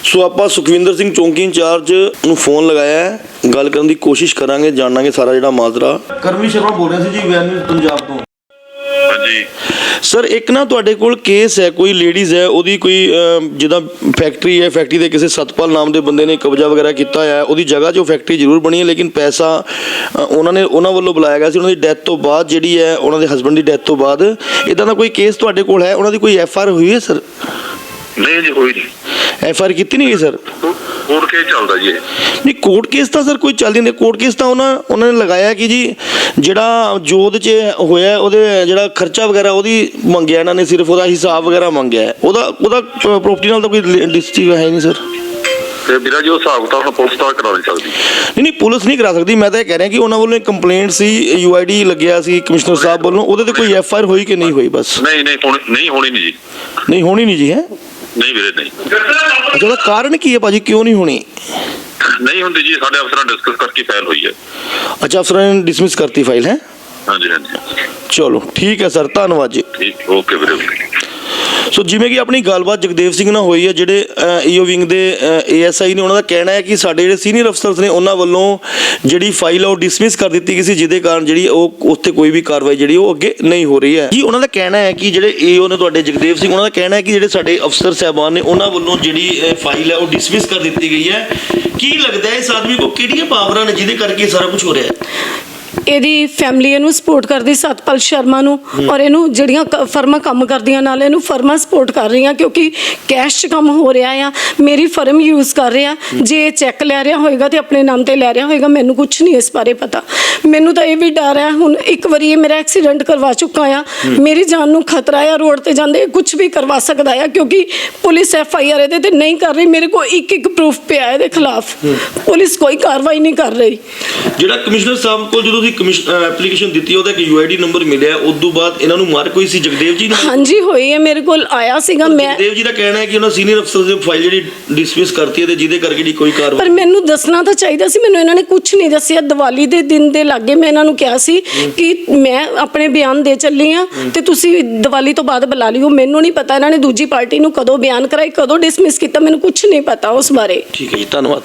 [SPEAKER 2] ਸੋ ਆਪਾਂ ਸੁਖਵਿੰਦਰ ਸਿੰਘ ਚੌਂਕੀ ਇੰਚਾਰਜ ਨੂੰ ਫੋਨ ਲਗਾਇਆ ਹੈ। ਗੱਲ ਕਰਨ ਦੀ ਕੋਸ਼ਿਸ਼ ਕਰਾਂਗੇ ਜਾਣਾਂਗੇ ਸਾਰਾ ਜਿਹੜਾ ਮਾਜਰਾ। ਕਰਮੀ ਸ਼ਰਮਾ ਬੋਲ ਰਿਹਾ ਸੀ ਜੀ ਵੈਨਿਊ ਪੰਜਾਬ ਤੋਂ।
[SPEAKER 4] ਹਾਂਜੀ।
[SPEAKER 2] ਸਰ ਇੱਕ ਨਾ ਤੁਹਾਡੇ ਕੋਲ ਕੇਸ ਹੈ ਕੋਈ ਲੇਡੀਜ਼ ਹੈ ਉਹਦੀ ਕੋਈ ਜਿੱਦਾਂ ਫੈਕਟਰੀ ਹੈ ਫੈਕਟਰੀ ਦੇ ਕਿਸੇ ਸਤਪਾਲ ਨਾਮ ਦੇ ਬੰਦੇ ਨੇ ਕਬਜ਼ਾ ਵਗੈਰਾ ਕੀਤਾ ਹੈ ਉਹਦੀ ਜਗ੍ਹਾ 'ਚ ਉਹ ਫੈਕਟਰੀ ਜ਼ਰੂਰ ਬਣੀ ਹੈ ਲੇਕਿਨ ਪੈਸਾ ਉਹਨਾਂ ਨੇ ਉਹਨਾਂ ਵੱਲੋਂ ਬੁਲਾਇਆ ਗਿਆ ਸੀ ਉਹਨਾਂ ਦੀ ਡੈਥ ਤੋਂ ਬਾਅਦ ਜਿਹੜੀ ਹੈ ਉਹਨਾਂ ਦੇ ਹਸਬੰਡ ਦੀ ਡੈਥ ਤੋਂ ਬਾਅਦ। ਇਦਾਂ ਦਾ ਕੋਈ ਕੇਸ ਤੁਹਾਡੇ ਕੋਲ ਹੈ? ਉਹਨਾਂ ਦੀ ਕੋਈ ਐਫ ਆਰ ਹੋਈ ਹੈ ਸਰ?
[SPEAKER 4] ਨਹੀਂ ਜੀ ਹੋਈ ਨਹੀਂ।
[SPEAKER 2] ਐਫ ਆਰ ਕੀਤੀ ਨਹੀਂ ਗਈ ਸਰ
[SPEAKER 4] ਹੋਰ ਕੀ ਚੱਲਦਾ ਜੀ
[SPEAKER 2] ਨਹੀਂ ਕੋਰਟ ਕੇਸ ਤਾਂ ਸਰ ਕੋਈ ਚੱਲਦੀ ਨਹੀਂ। ਕੋਰਟ ਕੇਸ ਤਾਂ ਉਹਨਾਂ ਉਹਨਾਂ ਨੇ ਲਗਾਇਆ ਕਿ ਜੀ ਜਿਹੜਾ ਜੋ ਉਹਦੇ 'ਚ ਹੋਇਆ ਉਹਦੇ ਜਿਹੜਾ ਖਰਚਾ ਵਗੈਰਾ ਉਹਦੀ ਮੰਗਿਆ ਇਹਨਾਂ ਨੇ ਸਿਰਫ ਉਹਦਾ ਹਿਸਾਬ ਵਗੈਰਾ ਮੰਗਿਆ। ਉਹਦਾ ਉਹਦਾ ਪ੍ਰਾਪਰਟੀ ਨਾਲ ਤਾਂ ਕੋਈ ਡਿਸਟ੍ਰਿਕਟ ਹੈ ਨਹੀਂ ਸਰ
[SPEAKER 4] ਤੇ ਵੀਰਾ ਜੀ ਉਹ ਹਿਸਾਬ ਤਾਂ ਹੁਣ ਪੁਲਿਸ ਤਾਂ ਕਰਾ ਨਹੀਂ ਸਕਦੀ।
[SPEAKER 2] ਨਹੀਂ ਨਹੀਂ ਪੁਲਿਸ ਨਹੀਂ ਕਰਾ ਸਕਦੀ। ਮੈਂ ਤਾਂ ਇਹ ਕਹਿ ਰਿਹਾ ਕਿ ਉਹਨਾਂ ਵੱਲੋਂ ਕੰਪਲੇਂਟ ਸੀ ਯੂਆਈਡੀ ਲੱਗਿਆ ਸੀ ਕਮਿਸ਼ਨਰ ਸਾਹਿਬ ਵੱਲੋਂ। ਉਹਦੇ ਤੇ ਕੋਈ ਐਫ ਆਰ ਹੋਈ ਕਿ ਨਹੀਂ ਹੋਈ ਬਸ?
[SPEAKER 4] ਨਹੀਂ ਨਹੀਂ ਹੁਣ ਨਹੀਂ ਹੋਣੀ ਨਹੀਂ ਜੀ।
[SPEAKER 2] ਨਹੀਂ ਹੋਣੀ ਨਹੀਂ ਜੀ ਹੈ?
[SPEAKER 4] ਨਹੀਂ ਵੀਰੇ ਨਹੀਂ।
[SPEAKER 2] ਉਹਦਾ ਕਾਰਨ ਕੀ ਹੈ ਭਾਜੀ? ਕਿਉਂ ਨਹੀਂ ਹੋਣੀ?
[SPEAKER 4] ਨਹੀਂ ਹੁੰਦੀ ਜੀ ਸਾਡੇ ਅਫਸਰਾਂ ਡਿਸਕਸ ਕਰਕੇ ਫਾਈਲ ਹੋਈ ਹੈ।
[SPEAKER 2] ਅੱਛਾ ਅਫਸਰਾਂ ਨੇ ਡਿਸਮਿਸ ਕਰਤੀ ਫਾਈਲ ਹੈ?
[SPEAKER 4] ਹਾਂਜੀ ਹਾਂਜੀ।
[SPEAKER 2] ਚਲੋ ਠੀਕ ਹੈ ਸਰ ਧੰਨਵਾਦ ਜੀ।
[SPEAKER 4] ਠੀਕ ਓਕੇ ਵੀਰੇ
[SPEAKER 2] ਸੋ ਜਿਵੇਂ ਕਿ ਆਪਣੀ ਗੱਲਬਾਤ ਜਗਦੇਵ ਸਿੰਘ ਨਾਲ ਹੋਈ ਹੈ, ਜਿਹੜੇ ਈਓ ਵਿੰਗ ਦੇ ਏਐਸਆਈ ਨੇ ਉਹਨਾਂ ਦਾ ਕਹਿਣਾ ਹੈ ਕਿ ਸਾਡੇ ਜਿਹੜੇ ਸੀਨੀਅਰ ਅਫਸਰਸ ਨੇ, ਉਹਨਾਂ ਵੱਲੋਂ ਜਿਹੜੀ ਫਾਈਲ ਆ ਉਹ ਡਿਸਮਿਸ ਕਰ ਦਿੱਤੀ ਗਈ ਸੀ, ਜਿਹਦੇ ਕਾਰਨ ਜਿਹੜੀ ਉਹ ਉੱਥੇ ਕੋਈ ਵੀ ਕਾਰਵਾਈ ਜਿਹੜੀ ਉਹ ਅੱਗੇ ਨਹੀਂ ਹੋ ਰਹੀ ਹੈ। ਜੀ, ਉਹਨਾਂ ਦਾ ਕਹਿਣਾ ਹੈ ਕਿ ਜਿਹੜੇ ਈਓ ਨੇ ਤੁਹਾਡੇ, ਜਗਦੇਵ ਸਿੰਘ, ਉਹਨਾਂ ਦਾ ਕਹਿਣਾ ਹੈ ਕਿ ਜਿਹੜੇ ਸਾਡੇ ਅਫਸਰ ਸਹਿਬਾਨ ਨੇ, ਉਹਨਾਂ ਵੱਲੋਂ ਜਿਹੜੀ ਫਾਈਲ ਹੈ ਉਹ ਡਿਸਮਿਸ ਕਰ ਦਿੱਤੀ ਗਈ ਹੈ। ਕੀ ਲੱਗਦਾ ਹੈ ਇਸ ਆਦਮੀ ਕੋ ਕਿਹੜੀਆਂ ਪਾਵਰਾਂ ਨੇ, ਜਿਹਦੇ ਕਰਕੇ ਇਹ ਸਾਰਾ ਕੁਝ ਹੋ ਰਿਹਾ ਹੈ?
[SPEAKER 1] ਇਹਦੀ ਫੈਮਿਲੀ ਇਹਨੂੰ ਸਪੋਰਟ ਕਰਦੀ ਸਤਪਾਲ ਸ਼ਰਮਾ ਨੂੰ। ਔਰ ਇਹਨੂੰ ਜਿਹੜੀਆਂ ਕ- ਫਰਮਾਂ ਕੰਮ ਕਰਦੀਆਂ ਨਾਲ ਇਹਨੂੰ ਫਰਮਾਂ ਸਪੋਰਟ ਕਰ ਰਹੀਆਂ ਕਿਉਂਕਿ ਕੈਸ਼ 'ਚ ਕੰਮ ਹੋ ਰਿਹਾ ਆ ਮੇਰੀ ਫਰਮ ਯੂਜ਼ ਕਰ ਰਿਹਾ। ਜੇ ਚੈੱਕ ਲੈ ਰਿਹਾ ਹੋਏਗਾ ਤੇ ਆਪਣੇ ਨਾਮ ਤੇ ਲੈ ਰਿਹਾ ਹੋਏਗਾ ਮੈਨੂੰ ਕੁਝ ਨਹੀਂ ਇਸ ਬਾਰੇ ਪਤਾ। ਮੈਨੂੰ ਤਾਂ ਇਹ ਵੀ ਡਰ ਹੈ ਹੁਣ ਇੱਕ ਵਾਰੀ ਇਹ ਮੇਰਾ ਐਕਸੀਡੈਂਟ ਕਰਵਾ ਚੁੱਕਾ ਆ। ਮੇਰੀ ਜਾਨ ਨੂੰ ਖਤਰਾ ਆ ਰੋਡ ਤੇ ਜਾਂਦੇ ਕੁਝ ਵੀ ਕਰਵਾ ਸਕਦਾ ਆ ਕਿਉਂਕਿ ਪੁਲਿਸ ਐਫ ਆਈ ਆਰ ਇਹਦੇ ਤੇ ਨਹੀਂ ਕਰ ਰਹੀ ਮੇਰੇ ਕੋਲ ਇੱਕ ਇੱਕ ਪ੍ਰੂਫ ਪਿਆ ਇਹਦੇ ਖਿਲਾਫ। ਪੁਲਿਸ ਕੋਈ ਕਾਰਵਾਈ ਨਹੀਂ ਕਰ ਰਹੀ।
[SPEAKER 2] ਜਿਹੜਾ ਕਮਿਸ਼ਨਰ ਸਾਹਿਬ ਕੋਲ ਜਦੋਂ ਤੁਸੀਂ ਐਪਲੀਕੇਸ਼ਨ ਦਿੱਤੀ ਉਹਦਾ ਇੱਕ ਯੂਆਈਡੀ ਨੰਬਰ ਮਿਲਿਆ ਉਸ ਤੋਂ ਬਾਅਦ ਇਹਨਾਂ ਨੂੰ ਮਾਰ ਕੋਈ ਸੀ? ਜਗਦੇਵ ਜੀ ਨੇ?
[SPEAKER 1] ਹਾਂਜੀ ਹੋਈ ਹੈ ਮੇਰੇ ਕੋਲ ਆਇਆ ਸੀਗਾ ਮੈਂ
[SPEAKER 2] ਦੇਵ ਜੀ ਦਾ ਕਹਿਣਾ ਹੈ ਕਿ ਉਹਨਾਂ ਸੀਨੀਅਰ ਅਫਸਰ ਦੀ ਫਾਈਲ ਜਿਹੜੀ ਡਿਸਮਿਸ ਕਰਤੀ ਹੈ ਤੇ ਜਿਹਦੇ ਕਰਕੇ ਜਿਹੜੀ ਕੋਈ ਕਾਰਵਾਈ
[SPEAKER 1] ਪਰ ਮੈਨੂੰ ਦੱਸਣਾ ਤਾਂ ਚਾਹੀਦਾ ਸੀ ਮੈਨੂੰ ਇਹਨਾਂ ਨੇ ਕੁਝ ਨਹੀਂ ਦੱਸਿਆ। ਦੀਵਾਲੀ ਦੇ ਦਿਨ ਦੇ ਲਾਗੇ ਮੈਂ ਇਹਨਾਂ ਨੂੰ ਕਿਹਾ ਸੀ ਕਿ ਮੈਂ ਆਪਣੇ ਬਿਆਨ ਦੇ ਚੱਲੀ ਆ ਤੇ ਤੁਸੀਂ ਦੀਵਾਲੀ ਤੋਂ ਬਾਅਦ ਬੁਲਾ ਲਿਓ। ਮੈਨੂੰ ਨਹੀਂ ਪਤਾ ਇਹਨਾਂ ਨੇ ਦੂਜੀ ਪਾਰਟੀ ਨੂੰ ਕਦੋਂ ਬਿਆਨ ਕਰਾਈ ਕਦੋਂ ਡਿਸਮਿਸ ਕੀਤਾ ਮੈਨੂੰ ਕੁਝ ਨਹੀਂ ਪਤਾ ਉਸ ਬਾਰੇ।
[SPEAKER 2] ਠੀਕ ਹੈ ਜੀ ਧੰਨਵਾਦ।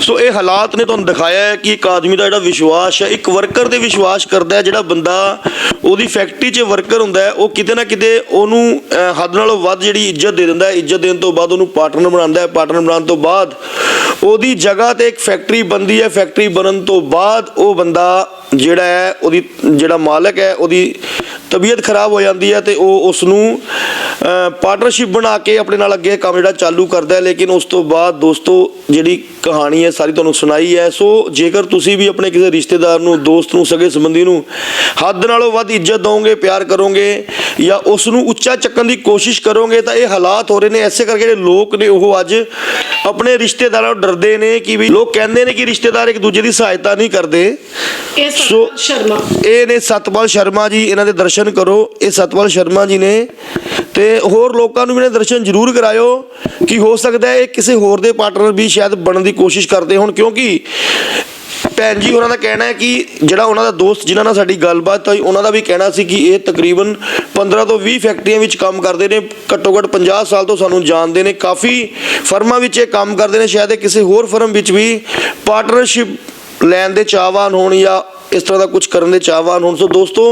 [SPEAKER 2] ਸੋ ਇਹ ਹਾਲਾਤ ਨੇ ਤੁਹਾਨੂੰ ਦਿਖਾਇਆ ਹੈ ਕਿ ਇੱਕ ਆਦਮੀ ਦਾ ਜਿਹੜਾ ਵਿਸ਼ਵਾਸ ਹੈ, ਇੱਕ ਵਰਕਰ ਤੇ ਵਿਸ਼ਵਾਸ ਕਰਦਾ ਹੈ, ਜਿਹੜਾ ਬੰਦਾ ਉਹਦੀ ਫੈਕਟਰੀ 'ਚ ਵਰਕਰ ਹੁੰਦਾ ਹੈ, ਉਹ ਕਿਤੇ ਨਾ ਕਿਤੇ ਉਹਨੂੰ ਹੱਦ ਨਾਲੋਂ ਵੱਧ ਜਿਹੜੀ ਇੱਜ਼ਤ ਦੇ ਦਿੰਦਾ ਹੈ। ਇੱਜ਼ਤ ਦੇਣ ਤੋਂ ਬਾਅਦ ਉਹਨੂੰ ਪਾਰਟਨਰ ਬਣਾਉਂਦਾ ਹੈ। ਪਾਰਟਨਰ ਬਣਾਉਣ ਤੋਂ ਬਾਅਦ ਉਹਦੀ ਜਗ੍ਹਾ ਤੇ ਇੱਕ ਫੈਕਟਰੀ ਬਣਦੀ ਹੈ। ਫੈਕਟਰੀ ਬਣਨ ਤੋਂ ਬਾਅਦ ਉਹ ਬੰਦਾ ਜਿਹੜਾ ਹੈ, ਉਹਦੀ ਜਿਹੜਾ ਮਾਲਕ ਹੈ, ਉਹਦੀ ਤਬੀਅਤ ਖਰਾਬ ਹੋ ਜਾਂਦੀ ਹੈ ਤੇ ਉਹ ਉਸ ਨੂੰ ਪਾਰਟਨਰਸ਼ਿਪ ਬਣਾ ਕੇ ਆਪਣੇ ਨਾਲ ਅੱਗੇ ਕੰਮ ਜਿਹੜਾ ਚਾਲੂ ਕਰਦਾ ਹੈ। ਲੇਕਿਨ ਉਸ ਤੋਂ ਬਾਅਦ ਦੋਸਤੋ, ਜਿਹੜੀ ਕਹਾਣੀ ਹੈ ਸਾਰੀ ਤੁਹਾਨੂੰ ਸੁਣਾਈ ਹੈ। ਸੋ ਜੇਕਰ ਤੁਸੀਂ ਵੀ ਆਪਣੇ ਕਿਸੇ ਰਿਸ਼ਤੇਦਾਰ ਨੂੰ ਦੋਸਤ ਨੂੰ ਸਗੇ ਸੰਬੰਧੀ ਨੂੰ ਹੱਦ ਨਾਲੋਂ ਵੱਧ ਇੱਜ਼ਤ ਦਿਓਗੇ ਪਿਆਰ ਕਰੋਗੇ ਜਾਂ ਉਸ ਨੂੰ ਉੱਚਾ ਚੱਕਣ ਦੀ ਕੋਸ਼ਿਸ਼ ਕਰੋਗੇ ਤਾਂ ਇਹ ਹਾਲਾਤ ਹੋ ਰਹੇ ਨੇ। ਐਸੇ ਕਰਕੇ ਜਿਹੜੇ ਲੋਕ ਨੇ ਉਹ ਅੱਜ ਆਪਣੇ ਰਿਸ਼ਤੇਦਾਰਾਂ ਤੋਂ ਡਰਦੇ ਨੇ ਕਿ ਵੀ ਲੋਕ ਕਹਿੰਦੇ ਨੇ ਕਿ ਰਿਸ਼ਤੇਦਾਰ ਇੱਕ ਦੂਜੇ ਦੀ ਸਹਾਇਤਾ ਨਹੀਂ ਕਰਦੇ। ਸੋ-
[SPEAKER 1] ਸ਼ਰਮਾ।
[SPEAKER 2] ਇਹ ਨੇ ਸਤਪਾਲ ਸ਼ਰਮਾ ਜੀ ਇਹਨਾਂ ਦੇ ਦਰਸ਼ਨ ਕਰੋ। ਇਹ ਸਤਪਾਲ ਸ਼ਰਮਾ ਜੀ ਨੇ ਤੇ ਹੋਰ ਲੋਕਾਂ ਨੂੰ ਵੀ ਇਹਨਾਂ ਦਰਸ਼ਨ ਜ਼ਰੂਰ ਕਰਾਇਓ ਕਿ ਹੋ ਸਕਦਾ ਹੈ ਇਹ ਕਿਸੇ ਹੋਰ ਦੇ ਪਾਰਟਨਰ ਵੀ ਸ਼ਾਇਦ ਬਣਨ ਦੀ ਕੋਸ਼ਿਸ਼ ਕਰਦੇ ਹੋਣ, ਕਿਉਂਕਿ ਭੈਣ ਜੀ, ਉਹਨਾਂ ਦਾ ਕਹਿਣਾ ਹੈ ਕਿ ਜਿਹੜਾ ਉਹਨਾਂ ਦਾ ਦੋਸਤ ਜਿਨ੍ਹਾਂ ਨਾਲ ਸਾਡੀ ਗੱਲਬਾਤ ਹੋਈ, ਉਹਨਾਂ ਦਾ ਵੀ ਕਹਿਣਾ ਸੀ ਕਿ ਇਹ ਤਕਰੀਬਨ 15 ਤੋਂ 20 ਫੈਕਟਰੀਆਂ ਵਿੱਚ ਕੰਮ ਕਰਦੇ ਨੇ, ਘੱਟੋ ਘੱਟ 50 ਸਾਲ ਤੋਂ ਸਾਨੂੰ ਜਾਣਦੇ ਨੇ, ਕਾਫੀ ਫਰਮਾਂ ਵਿੱਚ ਇਹ ਕੰਮ ਕਰਦੇ ਨੇ, ਸ਼ਾਇਦ ਇਹ ਕਿਸੇ ਹੋਰ ਫਰਮ ਵਿੱਚ ਵੀ ਪਾਰਟਨਰਸ਼ਿਪ ਲੈਣ ਦੇ ਚਾਹਵਾਨ ਹੋਣ ਜਾਂ ਇਸ ਤਰ੍ਹਾਂ ਦਾ ਕੁਝ ਕਰਨ ਦੇ ਚਾਹਵਾਨ ਹੋਣ। ਸੋ ਦੋਸਤੋ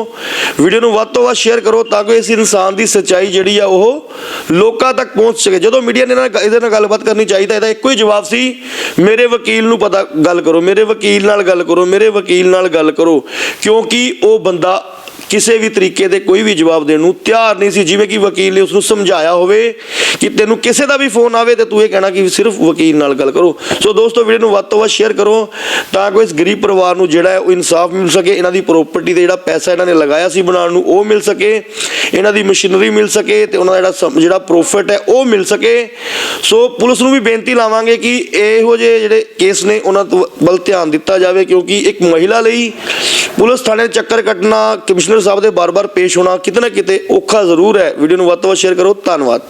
[SPEAKER 2] ਵੀਡੀਓ ਨੂੰ ਵੱਧ ਤੋਂ ਵੱਧ ਸ਼ੇਅਰ ਕਰੋ ਤਾਂ ਕਿ ਇਸ ਇਨਸਾਨ ਦੀ ਸੱਚਾਈ ਜਿਹੜੀ ਆ ਉਹ ਲੋਕਾਂ ਤੱਕ ਪਹੁੰਚ ਸਕੇ। ਜਦੋਂ ਮੀਡੀਆ ਨੇ ਇਹਦੇ ਨਾਲ ਗੱਲਬਾਤ ਕਰਨੀ ਚਾਹੀਦਾ ਇਹਦਾ ਇੱਕੋ ਹੀ ਜਵਾਬ ਸੀ, ਮੇਰੇ ਵਕੀਲ ਨੂੰ ਪਤਾ, ਗੱਲ ਕਰੋ, ਮੇਰੇ ਵਕੀਲ ਨਾਲ ਗੱਲ ਕਰੋ, ਮੇਰੇ ਵਕੀਲ ਨਾਲ ਗੱਲ ਕਰੋ। ਕਿਉਂਕਿ ਉਹ ਬੰਦਾ ਕਿਸੇ ਵੀ ਤਰੀਕੇ ਦੇ ਕੋਈ ਵੀ ਜਵਾਬ ਦੇਣ ਨੂੰ ਤਿਆਰ ਨਹੀਂ ਸੀ। ਜਿਵੇਂ ਕਿ ਵਕੀਲ ਨੇ ਉਸ ਨੂੰ ਸਮਝਾਇਆ ਹੋਵੇ ਕਿ ਤੈਨੂੰ ਕਿਸੇ ਦਾ ਵੀ ਫੋਨ ਆਵੇ ਤੇ ਤੂੰ ਇਹ ਕਹਿਣਾ ਕਿ ਸਿਰਫ ਵਕੀਲ ਨਾਲ ਗੱਲ ਕਰੋ। ਸੋ ਦੋਸਤੋ, ਵੀਡੀਓ ਨੂੰ ਵੱਧ ਤੋਂ ਵੱਧ ਸ਼ੇਅਰ ਕਰੋ ਤਾਂ ਕਿ ਇਸ ਗਰੀਬ ਪਰਿਵਾਰ ਨੂੰ ਜਿਹੜਾ ਹੈ ਉਹ ਇਨਸਾਫ ਮਿਲ ਸਕੇ। ਇਹਨਾਂ ਦੀ ਪ੍ਰਾਪਰਟੀ ਦਾ ਜਿਹੜਾ ਪੈਸਾ ਇਹਨਾਂ ਨੇ ਲਗਾਇਆ ਸੀ ਬਣਾਉਣ ਨੂੰ, ਉਹ ਮਿਲ ਸਕੇ। ਇਹਨਾਂ ਦੀ ਮਸ਼ੀਨਰੀ ਮਿਲ ਸਕੇ ਤੇ ਉਹਨਾਂ ਦਾ ਜਿਹੜਾ ਜਿਹੜਾ ਪ੍ਰੋਫਿਟ ਹੈ, ਉਹ ਮਿਲ ਸਕੇ। ਸੋ ਪੁਲਿਸ ਨੂੰ ਵੀ ਬੇਨਤੀ ਲਾਵਾਂਗੇ ਕਿ ਇਹੋ ਜਿਹੇ ਜਿਹੜੇ ਕੇਸ ਨੇ, ਉਹਨਾਂ ਵੱਲ ਧਿਆਨ ਦਿੱਤਾ ਜਾਵੇ ਕਿਉਂਕਿ ਇੱਕ ਮਹਿਲਾ ਲਈ ਪੁਲਿਸ ਥਾਣੇ ਚੱਕਰ ਕੱਟਣਾ, ਕਮਿਸ਼ਨਰ ਸਾਹਿਬ ਦੇ ਬਾਰ-ਬਾਰ ਪੇਸ਼ ਹੋਣਾ ਕਿਤੇ ਨਾ ਕਿਤੇ ਔਖਾ ਜ਼ਰੂਰ ਹੈ। ਵੀਡੀਓ ਨੂੰ ਵੱਧ ਤੋਂ ਵੱਧ ਸ਼ੇਅਰ ਕਰੋ। ਧੰਨਵਾਦ।